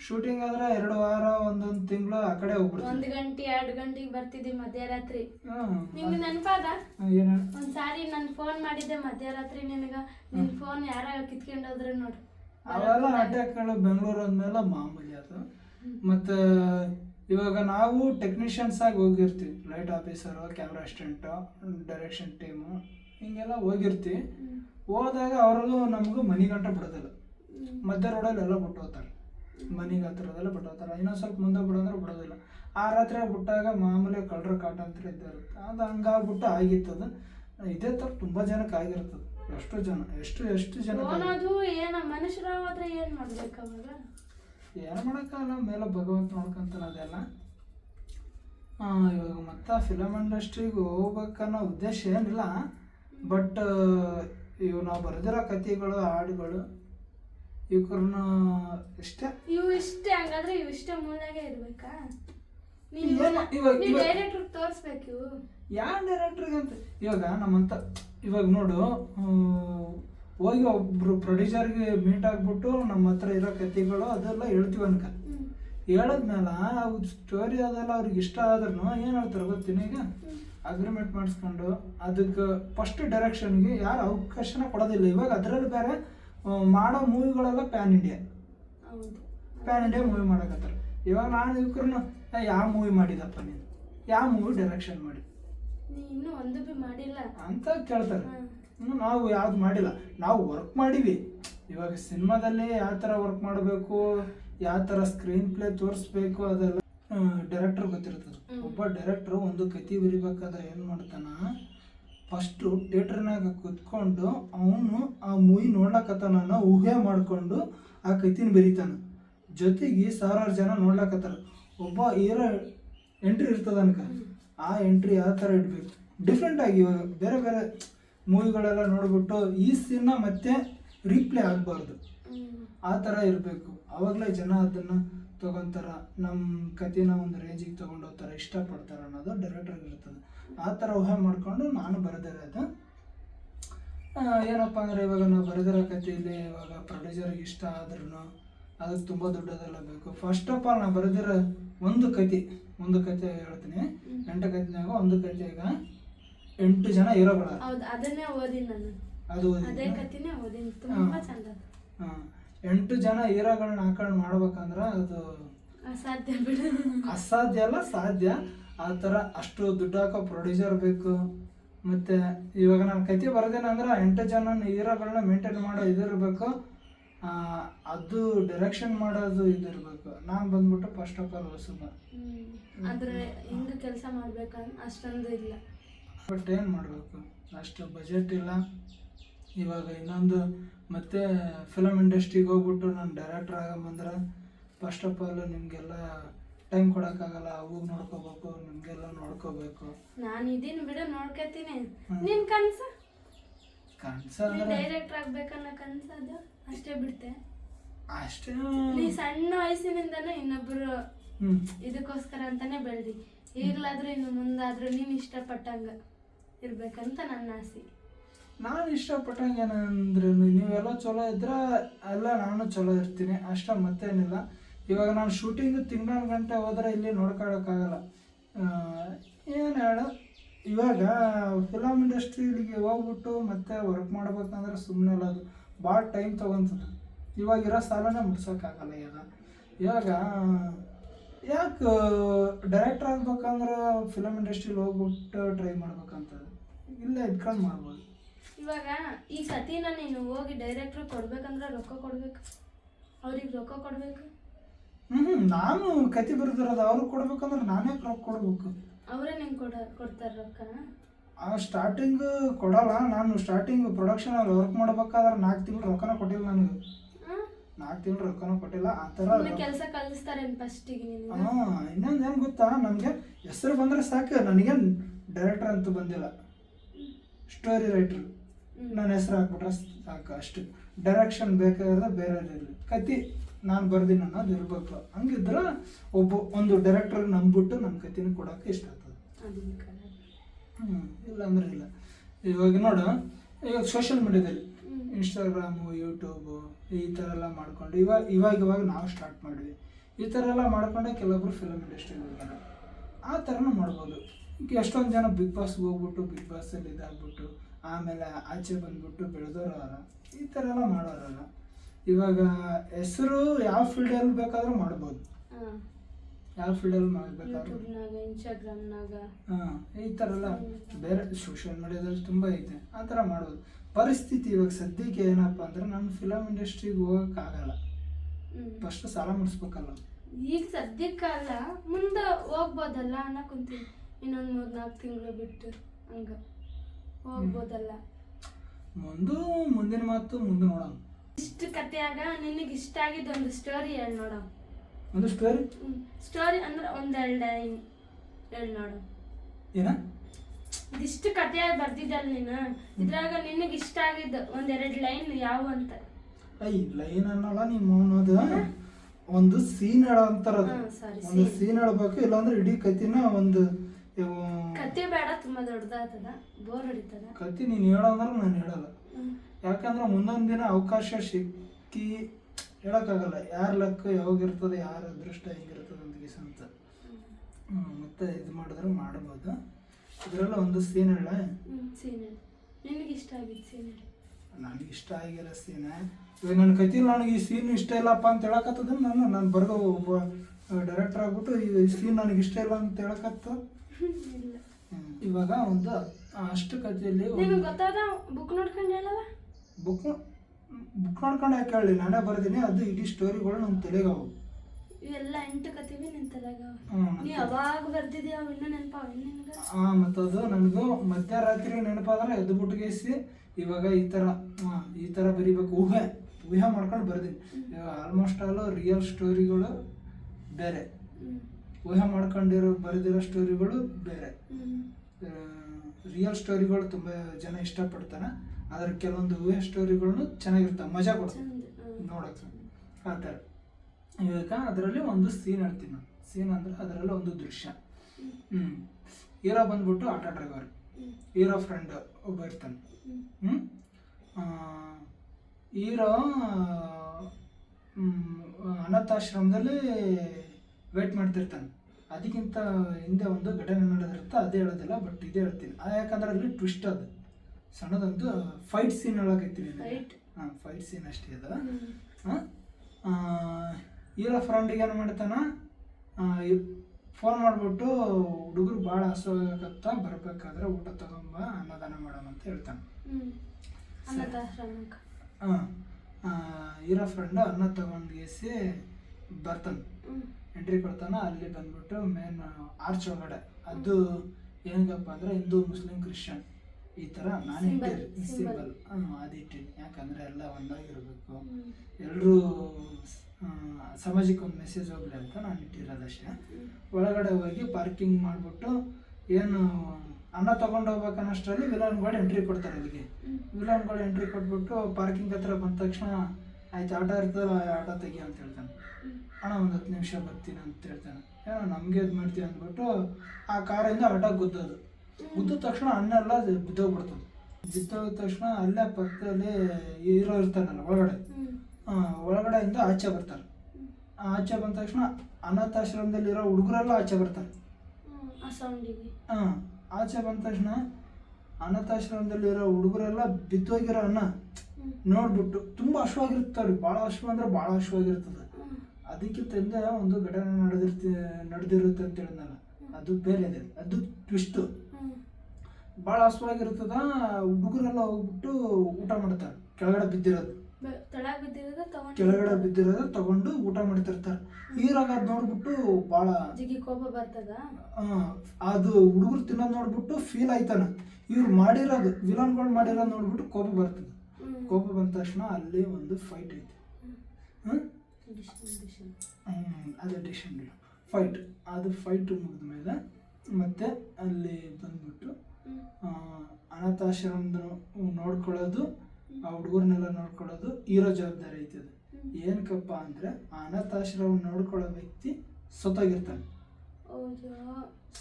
ಶೂಟಿಂಗ್ ಆದ್ರೆ ಎರಡು ವಾರ ಒಂದೊಂದು ತಿಂಗಳು ಆ ಕಡೆ ಹೋಗ್ಬಿಡ್ತೀವಿ. ಒಂದ್ ಗಂಟೆ ಎರಡ್ ಗಂಟೆಗೆ ಬರ್ತಿದ್ವಿ ಮಧ್ಯರಾತ್ರಿ. ನಿಮ್ಗೆ ನೆನಪಾದ? ಏನು ಒಂದ್ಸಾರಿ ನನ್ ಫೋನ್ ಮಾಡಿದ್ದೆ ಮಧ್ಯರಾತ್ರಿ ನಿನಗ. ನಿನ್ ಫೋನ್ ಯಾರ ಕಿತ್ಕೊಂಡೋದ್ರು ನೋಡು. ಅವೆಲ್ಲ ಅಟ್ಯಾಕ್ಗಳು ಬೆಂಗಳೂರು ಅಂದ್ಮೇಲೆ ಮಾಮೂಲಿ ಅದು. ಮತ್ತು ಇವಾಗ ನಾವು ಟೆಕ್ನಿಷಿಯನ್ಸ್ ಆಗಿ ಹೋಗಿರ್ತೀವಿ. Light officer camera assistant direction team ಹಿಂಗೆಲ್ಲ ಹೋಗಿರ್ತೀವಿ. ಹೋದಾಗ ಅವ್ರಿಗೂ ನಮಗೂ ಮನಿ ಗಂಟ ಬಿಡೋದಿಲ್ಲ ಮಧ್ಯ ರೋಡಲ್ಲಿ ಎಲ್ಲ ಬಿಟ್ಟು ಹೋಗ್ತಾರೆ. ಮನೆಗೆ ಆ ಥರದೆಲ್ಲ ಹೋಗ್ತಾರೆ ಇನ್ನೊಂದು ಸ್ವಲ್ಪ ಮುಂದೆ ಬಿಡೋದ್ರೆ ಬಿಡೋದಿಲ್ಲ. ಆ ರಾತ್ರಿ ಬಿಟ್ಟಾಗ ಮಾಮೂಲಿ ಕಳ್ಳರ ಕಾಟ ಅಂತ ಇದ್ದೇ ಇರುತ್ತೆ ಅದು ಹಂಗಾಗ್ಬಿಟ್ಟು ಆಗಿತ್ತದು. ಇದೇ ಥರ ತುಂಬ ಜನಕ್ಕೆ ಆಗಿರ್ತದೆ. ಎಷ್ಟು ಜನ ಎಷ್ಟು ಎಷ್ಟು ಜನ ಏನ ಮನುಷ್ಯರ ಹೋದ್ರೆ ಏನ್ ಮಾಡ್ಬೇಕು ಅವಾಗ? ಏನು ಮಾಡೋಕ್ಕಲ್ಲ ಮೇಲೆ ಭಗವಂತ ನೋಡ್ಕೊಂತಾನೆ ಅದೆಲ್ಲ. ಇವಾಗ ಮತ್ತೆ ಫಿಲಮ್ ಇಂಡಸ್ಟ್ರಿಗೆ ಹೋಗ್ಬೇಕನ್ನೋ ಉದ್ದೇಶ ಏನಿಲ್ಲ. ಬಟ್ ಇವು ನಾವು ಬರೆದಿರೋ ಕಥೆಗಳು ಹಾಡುಗಳು ಇವ್ರನ್ನ ಇಷ್ಟೇ ಇವು ಇಷ್ಟ ಹಂಗಾದ್ರೆ ಇವು ಇಷ್ಟೇ ಮೂಲಾಗೆ ಇರ್ಬೇಕಾ? ನೀವ್ ಏನೋ ಇವನ್ನ- ಇವಾಗ- ನೀವ್ ಡೈರೆಕ್ಟರ್ ಇವು. ಯಾವ ಡೈರೆಕ್ಟ್ರಿಗೆ ಅಂತ ಇವಾಗ ನಮ್ಮಂತ ಇವಾಗ ನೋಡು ಹೋಗಿ ಒಬ್ರು ಪ್ರೊಡ್ಯೂಸರ್ಗೆ ಮೀಟ್ ಆಗ್ಬಿಟ್ಟು ನಮ್ಮ ಹತ್ರ ಇರೋ ಕಥೆಗಳು ಅದೆಲ್ಲ ಹೇಳ್ತೀವಿ ಅನ್ಕ. ಹೇಳದ್ಮೇಲೆ ಅವ್ರ ಸ್ಟೋರಿ ಅದೆಲ್ಲ ಅವ್ರಿಗೆ ಇಷ್ಟ ಆದ್ರೂ ಏನು ಹೇಳ್ತಾರೆ ಗೊತ್ತೀನಿ ಈಗ? ಅಗ್ರಿಮೆಂಟ್ ಮಾಡಿಸ್ಕೊಂಡು ಅದಕ್ಕೆ ಫಸ್ಟ್ ಡೈರೆಕ್ಷನ್ಗೆ ಯಾರು ಅವಕಾಶನ ಕೊಡೋದಿಲ್ಲ. ಇವಾಗ ಅದರಲ್ಲಿ ಬೇರೆ ಮಾಡೋ ಮೂವಿಗಳೆಲ್ಲ pan India pan India movie ಮಾಡಕತ್ತಾರ. ಇವಾಗ ನಾನು ಇವ್ರನ್ನ ಯಾವ ಮೂವಿ ಮಾಡಿದಪ್ಪ ನೀನು? ಯಾವ ಮೂವಿ ಡೈರೆಕ್ಷನ್ ಮಾಡಿ? ನೀ ಇನ್ನೂ ಒಂದು ಬಿ ಮಾಡಿಲ್ಲ? ಅಂತ ಕೇಳ್ತಾರೆ. ನಾವು ಯಾವ್ದು ಮಾಡಿಲ್ಲ. ನಾವು ವರ್ಕ್ ಮಾಡಿವಿ. ಇವಾಗ ಸಿನಿಮಾದಲ್ಲಿ ಯಾವ ಥರ ವರ್ಕ್ ಮಾಡಬೇಕು ಯಾವ ಥರ ಸ್ಕ್ರೀನ್ ಪ್ಲೇ ತೋರಿಸ್ಬೇಕು ಅದೆಲ್ಲ ಡೈರೆಕ್ಟರ್ ಗೊತ್ತಿರ್ತದೆ. ಒಬ್ಬ ಡೈರೆಕ್ಟ್ರು ಒಂದು ಕತಿ ಬರಿಬೇಕಾದ್ರೆ ಏನು ಮಾಡ್ತಾನ? ಫಸ್ಟು ಥಿಯೇಟ್ರ್ನಾಗ ಕುತ್ಕೊಂಡು ಅವನು ಆ ಮೂವಿ ನೋಡ್ಲಕತ್ತಾನ ಊಹೆ ಮಾಡಿಕೊಂಡು ಆ ಕೈತಿನ ಬೆರಿತಾನೆ. ಜೊತೆಗೆ ಸಾವಿರಾರು ಜನ ನೋಡ್ಲಕತ್ತಾರ. ಒಬ್ಬ ಏರೋ ಎಂಟ್ರಿ ಇರ್ತದ ಅನ್ಕ. ಆ ಎಂಟ್ರಿ ಯಾವ ಥರ ಇಡಬೇಕು. ಡಿಫ್ರೆಂಟಾಗಿ ಇವಾಗ ಬೇರೆ ಬೇರೆ ಮೂವಿಗಳೆಲ್ಲ ನೋಡಿಬಿಟ್ಟು ಈ ಸೀನ್ನ ಮತ್ತೆ ರೀಪ್ಲೇ ಆಗಬಾರ್ದು. ಆ ಥರ ಇರಬೇಕು. ಆವಾಗಲೇ ಜನ ಅದನ್ನು ತಗೊಂತಾರ ನಮ್ಮ ಕಥೆನ ಒಂದು ರೇಂಜಿಗೆ ತೊಗೊಂಡು ಹೋಗ್ತಾರೆ ಇಷ್ಟಪಡ್ತಾರೆ ಅನ್ನೋದು ಡೈರೆಕ್ಟ್ರಾಗಿರ್ತದೆ ಆ ಥರ ಊಹೆ ಮಾಡಿಕೊಂಡು ನಾನು ಬರೆದಿರೋದು. ಏನಪ್ಪ ಅಂದರೆ ಇವಾಗ ನಾವು ಬರೆದಿರೋ ಕಥೆಯಲ್ಲಿ ಇವಾಗ ಪ್ರೊಡ್ಯೂಸರ್ಗೆ ಇಷ್ಟ ಆದ್ರೂ ಅದಕ್ಕೆ ತುಂಬ ದೊಡ್ಡದೆಲ್ಲ ಬೇಕು. ಫಸ್ಟ್ ಆಫ್ ಆಲ್ ನಾನು ಬರೆದಿರೋ ಒಂದು ಕತೆ ಒಂದು ಕತೆ ಹೇಳ್ತೀನಿ. ಎಂಟು ಕತೆನಾಗ ಒಂದು ಕತೆಯಾಗ ಎಂಟು ಜನ ಹೀರೋಗಳ ಅದು? ಓದಿನ. ಎಂಟು ಜನ ಹೀರೋಗಳನ್ನ ಹಾಕೊಂಡು ಮಾಡ್ಬೇಕಂದ್ರೆ ಅದು ಅಸಾಧ್ಯ ಬಿಡು. ಅಸಾಧ್ಯ ಅಲ್ಲ ಸಾಧ್ಯ. ಆ ಥರ ಅಷ್ಟು ದುಡ್ಡು ಹಾಕೋ ಪ್ರೊಡ್ಯೂಸರ್ ಬೇಕು. ಮತ್ತು ಇವಾಗ ನಾನು ಕತೆ ಬರ್ದೇನಂದ್ರೆ ಎಂಟು ಜನ ಹೀರೋಗಳನ್ನ ಮೇಂಟೈನ್ ಮಾಡೋ ಇದಿರಬೇಕು ಅದು ಡೈರೆಕ್ಷನ್ ಮಾಡೋದು ಇದಿರಬೇಕು ನಾನು ಬಂದ್ಬಿಟ್ಟು ಫಸ್ಟ್ ಆಫ್ ಆಲ್ ಹೊಸಬ ಆದರೆ ಕೆಲಸ ಮಾಡ್ಬೇಕಂತ ಅಷ್ಟೊಂದು ಇಲ್ಲ. ಬಟ್ ಏನು ಮಾಡಬೇಕು? ಅಷ್ಟು ಬಜೆಟ್ ಇಲ್ಲ. ಇವಾಗ ಇನ್ನೊಂದು ಮತ್ತೆ ಫಿಲಮ್ ಇಂಡಸ್ಟ್ರಿಗೆ ಹೋಗ್ಬಿಟ್ಟು ನಾನು ಡೈರೆಕ್ಟರ್ ಆಗಂಬಂದ್ರೆ ಫಸ್ಟ್ ಆಫ್ ಆಲ್ ನಿಮಗೆಲ್ಲ ಟೈಮ್ ಕೊಡೋಕ್ಕಾಗಲ್ಲ ಅವು ನೋಡ್ಕೋಬೇಕು ನಿಮಗೆಲ್ಲ ನೋಡ್ಕೋಬೇಕು. ನಾನು ಇದೀನಿ ಬಿಡು ನೋಡ್ಕೊತೀನಿ. ನಿನ್ನ ನಿನ್ ಕನ್ಸ? ಕನ್ಸ ನೀ ಅಂದ್ರೆ? ಡೈರೆಕ್ಟರ್ ಆಗ್ಬೇಕನ್ನೋ ಕನ್ಸ ಅದು? ಅಷ್ಟೇ ಬಿಡ್ತೆ. ಅಷ್ಟೇ. ನೀ ಸಣ್ಣ ವಯಸ್ಸಿನಿಂದನೂ ಇನ್ನೊಬ್ರು ಹ್ಞೂ ಇದಕ್ಕೋಸ್ಕರ ಅಂತಾನೆ ಬೆಳ್ದಿ. ಈಗ್ಲಾದ್ರೂ ಇನ್ನು ಮುಂದಾದ್ರೂ ನೀನ್ ಇಷ್ಟಪಟ್ಟಂಗ ಇರ್ಬೇಕಂತ ನನ್ನ ಆಸೆ. ನಾನು ಇಷ್ಟಪಟ್ಟಂಗೆ ಏನಂದ್ರೆ ನೀವೆಲ್ಲ ಚಲೋ ಇದ್ರೆ ಎಲ್ಲ ನಾನು ಚಲೋ ಇರ್ತೀನಿ, ಅಷ್ಟೇ ಮತ್ತೇನಿಲ್ಲ. ಇವಾಗ ನಾನು ಶೂಟಿಂಗ್ ತಿಂಗಳ ಗಂಟೆ ಹೋದ್ರೆ ಇಲ್ಲಿ ನೋಡ್ಕೊಳಕ್ಕಾಗಲ್ಲ. ಏನು ಹೇಳು, ಇವಾಗ ಫಿಲಮ್ ಇಂಡಸ್ಟ್ರಿಗೆ ಹೋಗ್ಬಿಟ್ಟು ಮತ್ತೆ ವರ್ಕ್ ಮಾಡ್ಬೇಕಂದ್ರೆ ಸುಮ್ಮನೆ ಅಲ್ಲ ಅದು ಭಾಳ ಟೈಮ್ ತೊಗೊತದೆ. ಇವಾಗ ಇರೋ ಸಾಲನೇ ಮುಟ್ಸೋಕ್ಕಾಗಲ್ಲ ಈಗ. ಇವಾಗ ಯಾಕೆ ಡೈರೆಕ್ಟರ್ ಆಗ್ಬೇಕಂದ್ರೆ ಫಿಲಮ್ ಇಂಡಸ್ಟ್ರಿಗೆ ಹೋಗ್ಬಿಟ್ಟು ಟ್ರೈ ಮಾಡ್ಬೇಕಂತ ಇಲ್ಲೇ ಇದ್ಕೊಂಡು ಮಾಡ್ಬೋದು. ಇವಾಗ ಈ ಕತಿನ ನೀನು ಹೋಗಿ ಡೈರೆಕ್ಟ್ರಿಗೆ ಕೊಡ್ಬೇಕಂದ್ರೆ ರೊಕ್ಕ ಕೊಡ್ಬೇಕು. ಅವ್ರಿಗೆ ರೊಕ್ಕ ಕೊಡ್ಬೇಕು. ಹ್ಞೂ ನಾನು ಕತೆ ಬರೆದಿರೋದು ಅವ್ರು ಕೊಡ್ಬೇಕಂದ್ರೆ ನಾನೇ ರೊಕ್ಕ ಕೊಡ್ಬೇಕು? ಅವರೇ ನಿಂಗೆ ಕೊಡ ಕೊಡ್ತಾರೆ ರೊಕ್ಕ. ಆ ಸ್ಟಾರ್ಟಿಂಗ್ ಕೊಡಲ್ಲ ನಾನು ಸ್ಟಾರ್ಟಿಂಗ್ ಪ್ರೊಡಕ್ಷನ್ ಅಲ್ಲಿ ವರ್ಕ್ ಮಾಡ್ಬೇಕಾದ್ರೆ ನಾಲ್ಕು ತಿಂಗಳು ರೊಕ್ಕನ ಕೊಟ್ಟಿಲ್ಲ ನನಗೆ. ನಾಲ್ಕು ತಿಂಗಳು ರೊಕ್ಕನ ಕೊಟ್ಟಿಲ್ಲ ಆ ಥರ ಕೆಲಸ ಕಲಿಸ್ತಾರೆ ಫಸ್ಟಿಗೆ ಹಾಂ ಇನ್ನೊಂದು ಏನು ಗೊತ್ತಾ ನನಗೆ ಹೆಸರು ಬಂದರೆ ಸಾಕು ನನಗೆ ಡೈರೆಕ್ಟರ್ ಅಂತೂ ಬಂದಿಲ್ಲ. ಸ್ಟೋರಿ ರೈಟ್ರು ನನ್ನ ಹೆಸರು ಹಾಕ್ಬಿಟ್ರೆ ಸಾಕು ಅಷ್ಟು ಡೈರೆಕ್ಷನ್ ಬೇಕಾಗಿರೋದು ಬೇರೆ ಇರಲಿ. ಕತಿ ನಾನು ಬರ್ದಿನ ಅನ್ನೋದು ಇರಬೇಕು. ಹಂಗಿದ್ರೆ ಒಬ್ಬ ಒಂದು ಡೈರೆಕ್ಟ್ರಿಗೆ ನಂಬಿಬಿಟ್ಟು ನನ್ನ ಕತಿನ ಕೊಡೋಕೆ ಇಷ್ಟ ಆಗ್ತದೆ. ಹ್ಞೂ ಇಲ್ಲ ಅಂದ್ರೆ ಇಲ್ಲ. ಇವಾಗ ನೋಡು ಇವಾಗ ಸೋಷಿಯಲ್ ಮೀಡ್ಯಾದಲ್ಲಿ. ಇನ್ಸ್ಟಾಗ್ರಾಮು ಯೂಟ್ಯೂಬು ಈ ಥರ ಎಲ್ಲ ಮಾಡ್ಕೊಂಡು ಇವಾಗ ಇವಾಗ ಇವಾಗ ನಾವು ಸ್ಟಾರ್ಟ್ ಮಾಡಿದ್ವಿ. ಈ ಥರ ಎಲ್ಲ ಮಾಡ್ಕೊಂಡೆ ಕೆಲವೊಬ್ರು ಫಿಲಮ್ ಇಂಡಸ್ಟ್ರಿಗೆ ಹೋಗ್ಯಾರ ಆ ಥರನೂ ಮಾಡ್ಬೋದು. ಈಗ ಎಷ್ಟೊಂದು ಜನ ಬಿಗ್ ಬಾಸ್ಗೆ ಹೋಗ್ಬಿಟ್ಟು ಬಿಗ್ ಬಾಸಲ್ಲಿ ಇದಾಗ್ಬಿಟ್ಟು ಆಮೇಲೆ ಆಚೆ ಬಂದ್ಬಿಟ್ಟು ಬೆಳೆದೋರು ಅಲ್ಲ ಈ ಥರ ಎಲ್ಲ ಮಾಡೋರಲ್ಲ. ಇವಾಗ ಹೆಸರು ಯಾವ ಫೀಲ್ಡಲ್ಲಿ ಬೇಕಾದ್ರೂ ಮಾಡ್ಬೋದು. ಯಾವ ಫೀಲ್ಡಲ್ಲಿ ಮಾಡಬೇಕಾದ್ರೂ ಇನ್ಸ್ಟಾಗ್ರಾಮ್ನಾಗ ಹಾಂ ಈ ಥರ ಎಲ್ಲ ಬೇರೆ ಸೋಷಿಯಲ್ ಮೀಡಿಯಾದಲ್ಲಿ ತುಂಬ ಐತೆ. ಆ ಥರ ಮಾಡ್ಬೋದು. ಪರಿಸ್ಥಿತಿ ಇವಾಗ ಸದ್ಯಕ್ಕೆ ಏನಪ್ಪ ಅಂದ್ರೆ ನಾನು ಫಿಲಮ್ ಇಂಡಸ್ಟ್ರಿಗೆ ಹೋಗೋಕ್ಕಾಗಲ್ಲ ಆಗಲ್ಲ. ಫಸ್ಟ್ ಸಾಲ ಮಾಡಿಸ್ಬೇಕಲ್ಲ. ಈಗ ಸದ್ಯಕ್ಕಲ್ಲ ಮುಂದೆ ಹೋಗ್ಬೋದಲ್ಲ ಅನ್ನೋ ಕುಂತೀನಿ. ಇನ್ನೊಂದು ಮೂರು ನಾಲ್ಕು ತಿಂಗಳು ಬಿಟ್ಟು ಹಂಗೆ. ಹೋಗ್ಬೋದಲ್ಲ. ಮುಂದು ಮುಂದಿನ ಮಾತು ಮುಂದೆ ನೋಡೋಣ. ಇಷ್ಟು ಕತೆಯಾಗ ನಿನಗೆ ಇಷ್ಟ ಆಗಿದ್ದು ಒಂದು ಸ್ಟೋರಿ ಹೇಳಿ ನೋಡಮ್ ಒಂದು ಸ್ಟೋರಿ ಸ್ಟೋರಿ ಅಂದ್ರೆ ಒಂದೆರಡು ಲೈನ್ ಹೇಳಿ ನೋಡು. ಏನ? ಇದಿಷ್ಟು ಕಥೆಯಾಗಿ ಬರ್ದಿದ್ದಲ್ಲ ನೀನು? ಇದ್ರಾಗ ನಿನಗೆ ಇಷ್ಟ ಆಗಿದ್ದು ಒಂದೆರಡು ಲೈನ್ ಯಾವ ಅಂತ? ಐ ಲೈನ್ ಅನ್ನಲ್ಲ ನಿಮ್ಮ ಅನ್ನೋದು. ಒಂದು ಸೀನ್ ಹೇಳೋ ಅಂತಾರ ಒಂದು. ಸೀನ್ ಹೇಳ್ಬೇಕು ಇಲ್ಲಾಂದ್ರೆ ಇಡೀ ಕತಿನ ಒಂದು ಇವು ಕತೆ ಬೇಡ ತುಂಬಾ ದೊಡ್ಡದಾಗ್ತದ ಬೋರ್ ಹೊಡಿತದ. ನೀನು ಹೇಳೋಂದ್ರೆ ನಾನು ಹೇಳಲ್ಲ. ಯಾಕಂದ್ರೆ ಮುಂದೊಂದು ದಿನ ಅವಕಾಶ ಸಿಕ್ಕಿ ಹೇಳೋಕ್ಕಾಗಲ್ಲ ಯಾರ ಲಕ್ ಯಾವಾಗ ಇರ್ತದೆ ಯಾರ ಅದೃಷ್ಟ ಹೆಂಗಿರ್ತದೆ ಅಂತ ಗಿಸ್ ಅಂತ. ಹ್ಮ್, ಮತ್ತೆ ಇದು ಮಾಡಿದ್ರೆ ಮಾಡ್ಬೋದು. ಇದರಲ್ಲಿ ಒಂದು ಸೀನ್ ಹೇಳ. ಸೀನ್ ನಿನಗೆ ಇಷ್ಟ ಆಗಿದ್ದು ನನಗೆ ಇಷ್ಟ ಆಗಿರೋ ಸೀನ್ ಇವಾಗ ನನ್ನ ಕತಿ ನನಗೆ ಈ ಸೀನ್ ಇಷ್ಟ ಇಲ್ಲಪ್ಪ ಅಂತ ಹೇಳಕತ್ತದ ನಾನು ನಾನು ಬರ್ಗೋ ಒಬ್ಬ ಡೈರೆಕ್ಟರ್ ಆಗ್ಬಿಟ್ಟು ಈ ಸೀನ್ ನನಗೆ ಇಷ್ಟ ಇಲ್ಲ ಅಂತ ಹೇಳಕತ್ತ? ಇಲ್ಲ. ಇವಾಗ ಒಂದು ಅಷ್ಟು ಕಥೆಯಲ್ಲಿ ನಿನಗೆ ಗೊತ್ತಾದ ಬುಕ್ ನೋಡ್ಕೊಂಡು ಹೇಳಲ್ಲ ಬುಕ್ ಬುಕ್ ನೋಡ್ಕೊಂಡು ಯಾಕೆ ಹೇಳಿ ನಾನೇ ಬರ್ದೀನಿ ಅದು ಇಡೀ ಸ್ಟೋರಿಗಳು ನಮ್ಮ ತಲೆಗಾವು. ಎಲ್ಲ ಎಂಟು ಕತಿವಿ ನಿನ್ನ ತಲೆಗ ನೀ ಯಾವಾಗ ಬರ್ದಿದ್ಯಾ ಅವು ಇನ್ನೂ ನೆನಪಾವ ನಿನಗ? ಹಾಂ ಮತ್ತು ಅದು ನನಗೂ ಮಧ್ಯರಾತ್ರಿ ನೆನಪಾದ್ರೆ ಎದ್ದು ಬಿಟ್ಟುಗೇಸಿ ಇವಾಗ ಈ ಥರ ಹಾಂ ಈ ಥರ ಬರಿಬೇಕು. ಊಹೆ ಊಹೆ ಮಾಡ್ಕೊಂಡು ಬರ್ದೀನಿ. ಆಲ್ಮೋಸ್ಟ್ ಆಲ್ ರಿಯಲ್ ಸ್ಟೋರಿಗಳು ಬೇರೆ. ಊಹೆ ಮಾಡ್ಕೊಂಡಿರೋ ಬರೆದಿರೋ ಸ್ಟೋರಿಗಳು ಬೇರೆ. ರಿಯಲ್ ಸ್ಟೋರಿಗಳು ತುಂಬ ಜನ ಇಷ್ಟಪಡ್ತಾರೆ. ಆದರೆ ಕೆಲವೊಂದು ಊಹೆ ಸ್ಟೋರಿಗಳು ಚೆನ್ನಾಗಿರ್ತವೆ ಮಜಾ ಕೊಡ್ತವೆ. ನೋಡೋಕ್ಕೆ ಆ ಥರ. ಇವಾಗ ಅದರಲ್ಲಿ ಒಂದು ಸೀನ್ ಹೇಳ್ತೀನಿ ನಾನು. ಸೀನ್ ಅಂದರೆ ಅದರಲ್ಲಿ ಒಂದು ದೃಶ್ಯ. ಹ್ಞೂ ಹೀರೋ ಬಂದ್ಬಿಟ್ಟು ಆಟೋ ಡ್ರೈವರ್. ಹೀರೋ ಫ್ರೆಂಡ್ ಒಬ್ಬ ಇರ್ತಾನೆ. ಹ್ಞೂ ಹೀರೋ ಅನಾಥಾಶ್ರಮದಲ್ಲಿ ವೇಟ್ ಮಾಡ್ತಿರ್ತಾನೆ. ಅದಕ್ಕಿಂತ ಹಿಂದೆ ಒಂದು ಘಟನೆ ನಡೆದಿರುತ್ತೆ ಅದೇ ಹೇಳೋದಿಲ್ಲ ಬಟ್ ಇದೇ ಹೇಳ್ತೀನಿ. ಯಾಕಂದ್ರೆ ಅಲ್ಲಿ ಟ್ವಿಸ್ಟ್ ಅದು. ಸಣ್ಣದೊಂದು ಫೈಟ್ ಸೀನ್ ಒಳಗೈತಿ? ಹಾಂ ಫೈಟ್ ಸೀನ್ ಅಷ್ಟೇ ಅದ. ಹೀರೋ ಫ್ರೆಂಡಿಗೆ ಏನು ಮಾಡ್ತಾನೆ? ಫೋನ್ ಮಾಡಿಬಿಟ್ಟು ಹುಡುಗರು ಭಾಳ ಹಸುವಾಗತ್ತ ಬರಬೇಕಾದ್ರೆ ಊಟ ತಗೊಂಬ ಅನ್ನದಾನ ಮಾಡೋಣ ಅಂತ ಹೇಳ್ತಾನೆ. ಹಾಂ. ಹೀರೋ ಫ್ರೆಂಡ್ ಅನ್ನ ತಗೊಂಡು ಬರ್ತಾನೆ. ಎಂಟ್ರಿ ಕೊಡ್ತಾನೆ ಅಲ್ಲಿ ಬಂದ್ಬಿಟ್ಟು ಮೇನ್ ಆರ್ಚ್ ಒಳಗಡೆ. ಅದು ಹೆಂಗಪ್ಪ ಅಂದ್ರೆ ಹಿಂದೂ ಮುಸ್ಲಿಂ ಕ್ರಿಶ್ಚಿಯನ್ ಈ ಥರ ನಾನು ಇಟ್ಟಿರಿ ಸಿಂಬಲ್ ಅದು ಇಟ್ಟಿನಿ. ಯಾಕಂದ್ರೆ ಎಲ್ಲ ಒಂದಾಗಿರ್ಬೇಕು. ಎಲ್ಲರೂ ಸಮಾಜಕ್ಕೆ ಒಂದು ಮೆಸೇಜ್ ಹೋಗ್ಲಿ ಅಂತ ನಾನು ಇಟ್ಟಿರೋದಷ್ಟೇ. ಒಳಗಡೆ ಹೋಗಿ ಪಾರ್ಕಿಂಗ್ ಮಾಡಿಬಿಟ್ಟು ಏನು ಅನ್ನ ತಗೊಂಡು ಹೋಗ್ಬೇಕನ್ನಷ್ಟರಲ್ಲಿ ವಿಲನ್ಗಳು ಎಂಟ್ರಿ ಕೊಡ್ತಾರೆ ಅಲ್ಲಿಗೆ. ವಿಲನ್ ವಿಲನ್ಗಳು ಎಂಟ್ರಿ ಕೊಟ್ಬಿಟ್ಟು ಪಾರ್ಕಿಂಗ್ ಹತ್ರ ಬಂದ ತಕ್ಷಣ ಆಯ್ತು ಆಟೋ ಇರ್ತದೆ ಆಟೋ ತೆಗಿ ಅಂತ ಹೇಳ್ತಾನೆ. ಅಣ್ಣ ಒಂದು ಹತ್ತು ನಿಮಿಷ ಬರ್ತೀನಿ ಅಂತ ಹೇಳ್ತಾನೆ. ಏನೋ ನಮಗೆ ಇದು ಮಾಡ್ತೀನಿ ಅಂದ್ಬಿಟ್ಟು ಆ ಕಾರಿಂದ ಹಠ ಗುದ್ದೋದು. ಗುದ್ದ ತಕ್ಷಣ ಅನ್ನೆಲ್ಲ ಬಿದ್ದೋಗ್ಬಿಡ್ತದೆ. ಬಿದ್ದೋದ ತಕ್ಷಣ ಅಲ್ಲೇ ಪಕ್ಕದಲ್ಲಿ ಇರೋ ಇರ್ತಾನಲ್ಲ ಒಳಗಡೆ. ಒಳಗಡೆಯಿಂದ ಆಚೆ ಬರ್ತಾರೆ. ಆ ಆಚೆ ಬಂದ ತಕ್ಷಣ ಅನಾಥಾಶ್ರಮದಲ್ಲಿರೋ ಹುಡುಗರೆಲ್ಲ ಆಚೆ ಬರ್ತಾರೆ. ಹಾಂ ಆಚೆ ಬಂದ ತಕ್ಷಣ ಅನಾಥಾಶ್ರಮದಲ್ಲಿರೋ ಹುಡುಗರೆಲ್ಲ ಬಿದ್ದೋಗಿರೋ ಅನ್ನ ಹ್ಮ್. ನೋಡ್ಬಿಟ್ಟು ತುಂಬ ಅಶ್ವಾಗಿರ್ತಾರೆ ಭಾಳ ಅಶ್ವ ಅಂದ್ರೆ ಭಾಳ ಅಶ್ವಾಗಿರ್ತದೆ ಹ್ಮ್. ಅದಕ್ಕಿಂತ ತಂದೆ ಒಂದು ಘಟನೆ ನಡೆದಿರ್ತಿ ನಡೆದಿರುತ್ತೆ ಅಂತ ಹೇಳಿದ್ನಲ್ಲ. ಅದು ಬೇರೆ ಇದೆ. ಅದು ಟ್ವಿಸ್ಟು. ಭಾಳ ಹಸುವಾಗಿರ್ತದ ಹುಡುಗರೆಲ್ಲ ಹೋಗ್ಬಿಟ್ಟು ಊಟ ಮಾಡ್ತಾರೆ. ಕೆಳಗಡೆ ಬಿದ್ದಿರೋದು. ಕೆಳಗಡೆ ಬಿದ್ದಿರೋದು ತಗೊಂಡು ಊಟ ಮಾಡ್ತಿರ್ತಾರೆ. ಹೀರಾಗ ಅದು ನೋಡ್ಬಿಟ್ಟು ಭಾಳ ಕೋಪ ಬರ್ತದ? ಅದು ಹುಡುಗರು ತಿನ್ನೋದು ನೋಡ್ಬಿಟ್ಟು ಫೀಲ್ ಆಯ್ತಾನ. ಇವ್ರು ಮಾಡಿರೋದು ವಿಲನ್ಗಳು ಮಾಡಿರೋದು ನೋಡ್ಬಿಟ್ಟು ಕೋಪ ಬರ್ತದೆ. ಕೋಪ ಬಂದ ತಕ್ಷಣ ಅಲ್ಲಿ ಒಂದು ಫೈಟ್ ಅದು ಡಿಶನ್ ಫೈಟ್ ಅದು ಫೈಟ್ ಮುಗಿದ ಮೇಲೆ ಮತ್ತೆ ಅಲ್ಲಿ ಬಂದ್ಬಿಟ್ಟು ಅನಾಥಾಶ್ರಮದ ನೋಡ್ಕೊಳ್ಳೋದು ಆ ಹುಡುಗರನ್ನೆಲ್ಲ ನೋಡ್ಕೊಳ್ಳೋದು ಇರೋ ಜವಾಬ್ದಾರಿ ಐತೆ ಅದು. ಏನಕ್ಕಪ್ಪ ಅಂದರೆ ಆ ಅನಾಥಾಶ್ರಮ ನೋಡ್ಕೊಳ್ಳೋ ವ್ಯಕ್ತಿ ಸತ್ತೋಗಿರ್ತಾನೆ?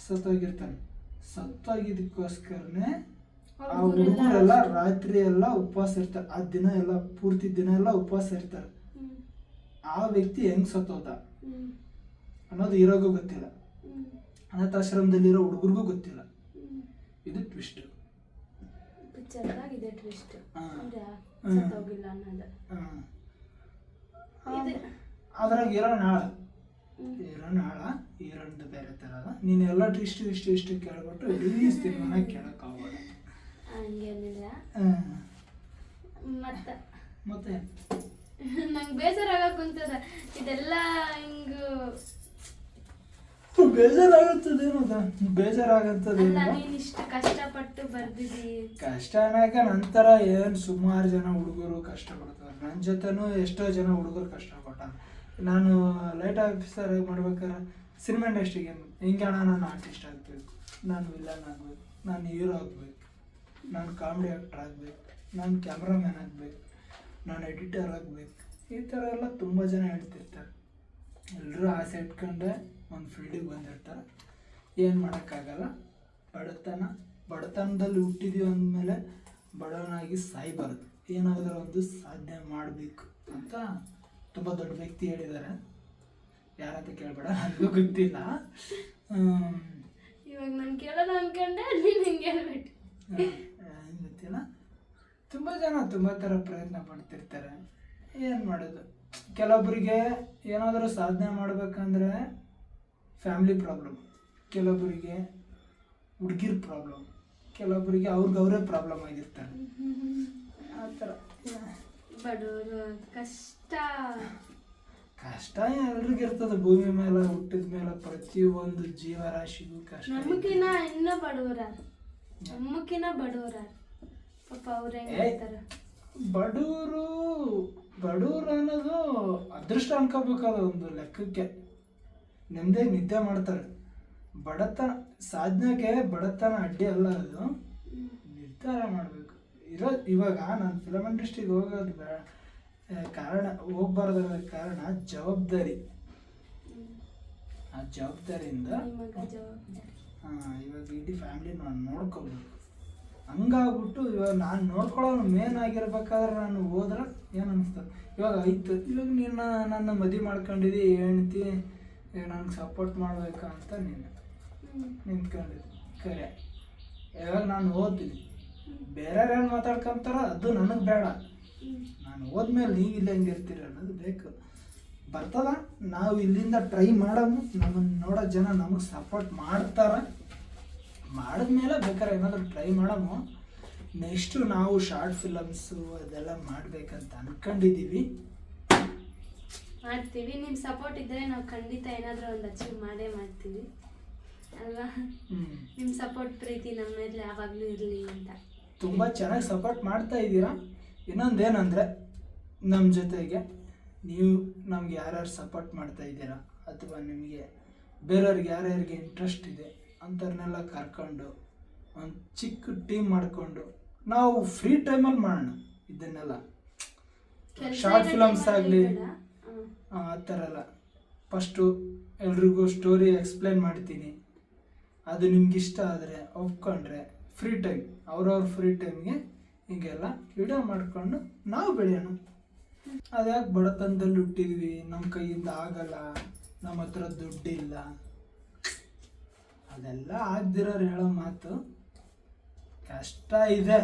ಸತ್ತೋಗಿರ್ತಾನೆ. ಸತ್ತೋಗಿದ್ದಕ್ಕೋಸ್ಕರನೇ ಆ ಹುಡುಗ್ರೆಲ್ಲ ರಾತ್ರಿ ಎಲ್ಲ ಉಪವಾಸ ಇರ್ತಾರೆ. ಆ ದಿನ ಎಲ್ಲ ಪೂರ್ತಿ ದಿನ ಎಲ್ಲ ಉಪವಾಸ ಇರ್ತಾರೆ. ಆ ವ್ಯಕ್ತಿ ಹೆಂಗ್ ಸತ್ತೋತ ಅನ್ನೋದು ಹೀರೋಗೂ ಗೊತ್ತಿಲ್ಲ. ಅನಾಥಾಶ್ರಮದಲ್ಲಿರೋ ಹುಡುಗರಿಗೂ ಗೊತ್ತಿಲ್ಲ. ಇದು ಟ್ವಿಸ್ಟ್ ಚೆನ್ನಾಗಿದೆ ಟ್ವಿಸ್ಟ್. ಸತ್ತೋಗಿಲ್ಲ ಅನ್ನೋದು. ಅದ್ರಾಗ ಇರೋ ನಾಳ. ಹ್ಮ್. ಇರೋ ನಾಳ ಹೀರೋನ್ದು ಬೇರೆ ಥರ ಅದ. ನೀನು ಎಲ್ಲ ಟ್ವಿಸ್ಟ್ ಇಷ್ಟು ಇಷ್ಟು ಕೇಳ್ಬಿಟ್ಟು ಇಡೀ ಸಿನಿಮಾನ ಕೇಳಕ್ ಹೋಗ್ಬೇಡ ಹಂಗೇನಿಲ್ಲ. ಹ್ಮ್. ಮತ್ತ? ಮತ್ತೆ? ನಂಗೆ ಬೇಜಾರ ಆಗಕ್ ಕುಂತದ. ಇದೆಲ್ಲ ಹಿಂಗ ಬೇಜಾರಾಗುತ್ತದೇನದ ನೀನ್ ಇಷ್ಟು ಕಷ್ಟಪಟ್ಟು ಕಷ್ಟ ಅನ್ನಕ ನಂತರ ಏನು ಸುಮಾರು ಜನ ಹುಡುಗರು ಕಷ್ಟಪಡ್ತಾರೆ. ನನ್ನ ಜೊತೆನೂ ಎಷ್ಟೋ ಜನ ಹುಡುಗರು ಕಷ್ಟಪಟ್ಟಾರ ನಾನು ಲೈಟ್ ಆಫೀಸರ್ ಆಗಿ ಮಾಡ್ಬೇಕಾದ್ರೆ ಸಿನಿಮಾ ಇಂಡಸ್ಟ್ರಿಗೆ ಹಿಂಗೆ ಅಣ್ಣ ನಾನು ಆರ್ಟಿಸ್ಟ್ ಆಗಬೇಕು. ನಾನು ವಿಲನ್ ಆಗಬೇಕು. ನಾನು ಹೀರೋ ಆಗಬೇಕು. ನಾನು ಕಾಮಿಡಿ ಆಕ್ಟರ್ ಆಗಬೇಕು. ನಾನು ಕ್ಯಾಮ್ರಾಮ್ಯಾನ್ ಆಗಬೇಕು. ನಾನು ಎಡಿಟರ್ ಆಗಬೇಕು. ಈ ಥರ ಎಲ್ಲ ತುಂಬ ಜನ ಹೇಳ್ತಿರ್ತಾರೆ. ಎಲ್ಲರೂ ಆಸೆ ಇಟ್ಕೊಂಡೆ ಒಂದು ಫೀಲ್ಡಿಗೆ ಬಂದಿರ್ತಾರೆ. ಏನು ಮಾಡೋಕ್ಕಾಗಲ್ಲ? ಬಡತನ ಬಡತನದಲ್ಲಿ ಹುಟ್ಟಿದೀವಿ ಅಂದಮೇಲೆ ಬಡವನಾಗಿ ಸಾಯ್ಬಾರ್ದು ಏನಾದರೂ ಒಂದು ಸಾಧನೆ ಮಾಡಬೇಕು ಅಂತ ತುಂಬ ದೊಡ್ಡ ವ್ಯಕ್ತಿ ಹೇಳಿದ್ದಾರೆ. ಯಾರಂತ ಕೇಳಬೇಡ ನನಗೂ ಗೊತ್ತಿಲ್ಲ. ಇವಾಗ ನಾನು ಕೇಳೋಣ ಅನ್ಕೊಂಡೆ ನೀನು ಹಿಂಗೆ ಹೇಳ್ಬಿಟ್ಟು ಹ್ಮ್. ಏನ್ ಗೊತ್ತಿಲ್ಲ ತುಂಬ ಜನ ತುಂಬ ಥರ ಪ್ರಯತ್ನ ಪಡ್ತಿರ್ತಾರೆ. ಏನು ಮಾಡೋದು? ಕೆಲವೊಬ್ಬರಿಗೆ ಏನಾದರೂ ಸಾಧನೆ ಮಾಡಬೇಕಂದ್ರೆ ಫ್ಯಾಮ್ಲಿ ಪ್ರಾಬ್ಲಮ್ ಕೆಲವೊಬ್ಬರಿಗೆ ಹುಡುಗಿರ್ ಪ್ರಾಬ್ಲಮ್ ಕೆಲವೊಬ್ಬರಿಗೆ ಅವ್ರಿಗೆ ಅವರೇ ಪ್ರಾಬ್ಲಮ್ ಆಗಿರ್ತಾರೆ. ಆ ಥರ ಬಡವರು ಕಷ್ಟ. ಕಷ್ಟ ಎಲ್ರಿಗೂ ಇರ್ತದೆ. ಭೂಮಿ ಮೇಲೆ ಹುಟ್ಟಿದ ಮೇಲೆ ಪ್ರತಿಯೊಂದು ಜೀವರಾಶಿಗೂ ಕಷ್ಟ ನಮಗಿನ ಇನ್ನೂ ಬಡವರ. ನಮಗಿನ ಬಡವರ. ಪಾಪ ಬಡೂರು ಹೆಂಗ್ ಏ. ಬಡವರು ಅನ್ನೋದು ಅದೃಷ್ಟ ಅನ್ಕೋಬೇಕಾದ ಒಂದು ಲೆಕ್ಕಕ್ಕೆ. ನೆಮ್ಮದಿಯಾಗಿ ನಿದ್ದೆ ಮಾಡ್ತಾರೆ. ಬಡತನ ಸಾಧನೆಗೆ ಬಡತನ ಅಡ್ಡಿ ಅಲ್ಲ ಅದು. ನಿರ್ಧಾರ ಮಾಡಬೇಕು. ಇರೋ ಇವಾಗ ನಾನು ಫಿಲಮ್ ಇಂಡಸ್ಟ್ರಿಗೆ ಹೋಗೋದು ಬೇ ಆ, ಕಾರಣ ಹೋಗ್ಬಾರ್ದ ಕಾರಣ ಜವಾಬ್ದಾರಿ. ಆ ಜವಾಬ್ದಾರಿಯಿಂದ ನಿಮಗ ಜವಾಬ್ದಾರಿ. ಆ, ಇವಾಗ ಇಡೀ ಫ್ಯಾಮಿಲಿ ನಾನು ನೋಡ್ಕೋಬೇಕು. ಹಂಗಾಗ್ಬಿಟ್ಟು ಇವಾಗ ನಾನು ನೋಡ್ಕೊಳ್ಳೋನು ಮೇನ್ ಆಗಿರ್ಬೇಕಾದ್ರೆ ನಾನು ಹೋದ್ರೆ ಏನು ಅನಿಸ್ತದೆ ಇವಾಗ ಆಯ್ತು. ಇವಾಗ ನೀನು ನನ್ನ ಮದುವೆ ಮಾಡ್ಕೊಂಡಿದ್ದಿ ಹೆಣ್ತಿ ನನಗೆ ಸಪೋರ್ಟ್ ಮಾಡ್ಬೇಕಾ ಅಂತ ನೀನು. ನಿಂತ್ಕೊಂಡಿದ್ದೆ ಕರೆ. ಇವಾಗ ನಾನು ಓದ್ತೀನಿ. ಬೇರೆಯವ್ರು ಏನು ಮಾತಾಡ್ಕೊಂತಾರ ಅದು ನನಗೆ ಬೇಡ. ನಾನು ಹೋದ್ಮೇಲೆ ನೀವು ಇಲ್ಲ ಇರ್ತೀರಿ ಅನ್ನೋದು ಬೇಕು. ಬರ್ತದ? ನಾವು ಇಲ್ಲಿಂದ ಟ್ರೈ ಮಾಡೋದು ನಮ್ಮನ್ನು ನೋಡೋ ಜನ ನಮಗೆ ಸಪೋರ್ಟ್ ಮಾಡ್ತಾರೆ. ಮಾಡಿದ್ಮೇಲೆ ಬೇಕಾದ್ರೆ ಏನಾದರೂ ಟ್ರೈ ಮಾಡೋಣ. ನೆಕ್ಸ್ಟು ನಾವು ಶಾರ್ಟ್ ಫಿಲಮ್ಸು ಅದೆಲ್ಲ ಮಾಡಬೇಕಂತ ಅಂದ್ಕೊಂಡಿದ್ದೀವಿ ಮಾಡ್ತೀವಿ. ನಿಮ್ಮ ಸಪೋರ್ಟ್ ಇದ್ದರೆ ನಾವು ಖಂಡಿತ ಏನಾದರೂ ಒಂದು ಅಚೀವ್ ಮಾಡೇ ಮಾಡ್ತೀವಿ. ಅಲ್ವಾ? ನಿಮ್ಮ ನಿಮ್ ಸಪೋರ್ಟ್ ಪ್ರೀತಿ ನಮ್ಮ ಮೇಲೆ ಯಾವಾಗಲೂ ಇರಲಿ ಅಂತ. ತುಂಬ ಚೆನ್ನಾಗಿ ಸಪೋರ್ಟ್ ಮಾಡ್ತಾ ಇದ್ದೀರಾ? ಇನ್ನೊಂದೇನೆಂದರೆ ನಮ್ಮ ಜೊತೆಗೆ ನೀವು ನಮ್ಗೆ ಯಾರ್ಯಾರು ಸಪೋರ್ಟ್ ಮಾಡ್ತಾ ಇದ್ದೀರಾ? ಅಥವಾ ನಿಮಗೆ ಬೇರೆಯವ್ರಿಗೆ ಯಾರ್ಯಾರಿಗೆ ಇಂಟ್ರೆಸ್ಟ್ ಇದೆ? ಅಂಥವ್ರನ್ನೆಲ್ಲ ಕರ್ಕೊಂಡು ಒಂದು ಚಿಕ್ಕ ಟೀಮ್ ಮಾಡಿಕೊಂಡು ನಾವು ಫ್ರೀ ಟೈಮಲ್ಲಿ ಮಾಡೋಣ ಇದನ್ನೆಲ್ಲ. ಶಾರ್ಟ್ ಫಿಲಮ್ಸ್ ಆಗಲಿ. ಆ ಥರ ಎಲ್ಲ. ಫಸ್ಟು ಎಲ್ರಿಗೂ ಸ್ಟೋರಿ ಎಕ್ಸ್ಪ್ಲೈನ್ ಮಾಡ್ತೀನಿ. ಅದು ನಿಮ್ಗೆ ಇಷ್ಟ ಆದರೆ ಒಪ್ಕೊಂಡ್ರೆ ಫ್ರೀ ಟೈಮ್ ಅವ್ರವ್ರ ಫ್ರೀ ಟೈಮ್ಗೆ ಹೀಗೆಲ್ಲ ವಿಡಿಯೋ ಮಾಡಿಕೊಂಡು ನಾವು ಬೆಳೆಯೋಣ. ಅದ್ಯಾಕೆ ಬಡತನದಲ್ಲಿ ಹುಟ್ಟಿದ್ವಿ ನಮ್ಮ ಕೈಯಿಂದ ಆಗಲ್ಲ ನಮ್ಮ ಹತ್ರ ದುಡ್ಡಿಲ್ಲ. ಅದೆಲ್ಲ ಆಗ್ದಿರೋರು ಹೇಳೋ ಮಾತು ಕಷ್ಟ ಇದೆ.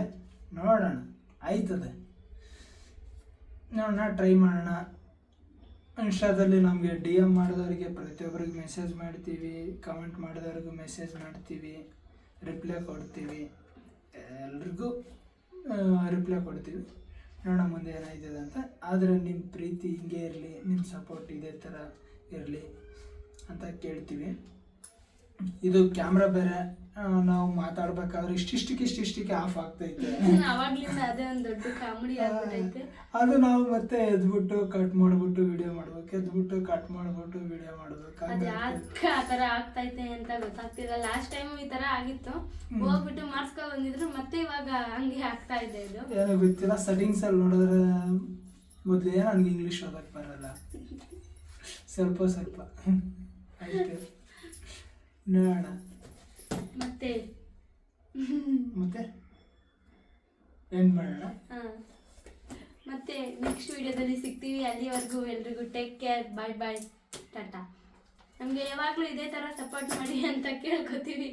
ನೋಡೋಣ, ಆಯ್ತದೆ. ನೋಡೋಣ ಟ್ರೈ ಮಾಡೋಣ. ಇನ್ಸ್ಟಾದಲ್ಲಿ ನಮಗೆ ಡಿ ಎಂ ಮಾಡಿದವ್ರಿಗೆ, ಪ್ರತಿಯೊಬ್ಬರಿಗೆ ಮೆಸೇಜ್ ಮಾಡ್ತೀವಿ ಕಮೆಂಟ್ ಮಾಡಿದವ್ರಿಗೂ ಮೆಸೇಜ್ ಮಾಡ್ತೀವಿ ರಿಪ್ಲೈ ಕೊಡ್ತೀವಿ. ಎಲ್ರಿಗೂ ರಿಪ್ಲೈ ಕೊಡ್ತೀವಿ. ನೋಡೋಣ ಮುಂದೆ ಏನಾಯ್ತದೆ ಅಂತ. ಆದರೆ ನಿಮ್ಮ ಪ್ರೀತಿ ಹಿಂಗೆ ಇರಲಿ ನಿಮ್ಮ ಸಪೋರ್ಟ್ ಇದೇ ಥರ ಇರಲಿ ಅಂತ ಕೇಳ್ತೀವಿ. ಇದು ಕ್ಯಾಮ್ರಾ ಬೇರೆ ನಾವು ಮಾತಾಡ್ಬೇಕಾದ್ರೆ ಇಷ್ಟಿಷ್ಟಕ್ಕೆ ಇಷ್ಟಿಷ್ಟಕ್ಕೆ ಆಫ್ ಆಗ್ತೈತೆ. ಅವಾಗ್ಲಿಂದ ಅದೇ ಒಂದು ದೊಡ್ಡ ಕಾಮಿಡಿ ಆಗ್ಬಿಟ್ಟೈತೆ ಅದು ನಾವು ಮತ್ತೆ ಎದ್ಬಿಟ್ಟು ಕಟ್ ಮಾಡ್ಬಿಟ್ಟು ವಿಡಿಯೋ ಮಾಡ್ಬೇಕು. ಎದ್ಬಿಟ್ಟು ಕಟ್ ಮಾಡ್ಬಿಟ್ಟು ವಿಡಿಯೋ ಮಾಡ್ಬೇಕು. ಅದು ಯಾಕ ಆತರ ಆಗ್ತೈತೆ ಅಂತ ಗೊತ್ತಾಗ್ತಿಲ್ಲ. ಲಾಸ್ಟ್ ಟೈಮ್ ಈ ತರ ಆಗಿತ್ತು. ಹೋಗ್ಬಿಟ್ಟು ಮಾಡ್ಸ್ಕೊ ಬಂದಿದ್ರು ಮತ್ತೆ ಇವಾಗ ಹಂಗೆ ಆಗ್ತಾ ಇದೆ ಇದು. ಏನೋ ಗೊತ್ತಿಲ್ಲ ಸೆಟ್ಟಿಂಗ್ಸ್ ಅಲ್ಲಿ ನೋಡಿದ್ರೆ ಮೊದಲೇ ನನಗೆ ಇಂಗ್ಲೀಷ್ ಓದಕ್ಕೆ ಬರಲ್ಲ. ಸ್ವಲ್ಪ ಸ್ವಲ್ಪ. ಅಷ್ಟೇ ನೋಡೋಣ ಮತ್ತೆ? ಮತ್ತೆ? ಎಂಡ್ ಮಾಡೋಣ? ಹಾ. ಮತ್ತೆ ನೆಕ್ಸ್ಟ್ ವಿಡಿಯೋದಲ್ಲಿ ಸಿಗ್ತೀವಿ. ಅಲ್ಲಿವರೆಗೂ ಎಲ್ರಿಗೂ take care bye bye tata ನಮಗೆ ಯಾವಾಗಲೂ ಇದೇ ಥರ ಸಪೋರ್ಟ್ ಮಾಡಿ ಅಂತ ಕೇಳ್ಕೊತೀವಿ.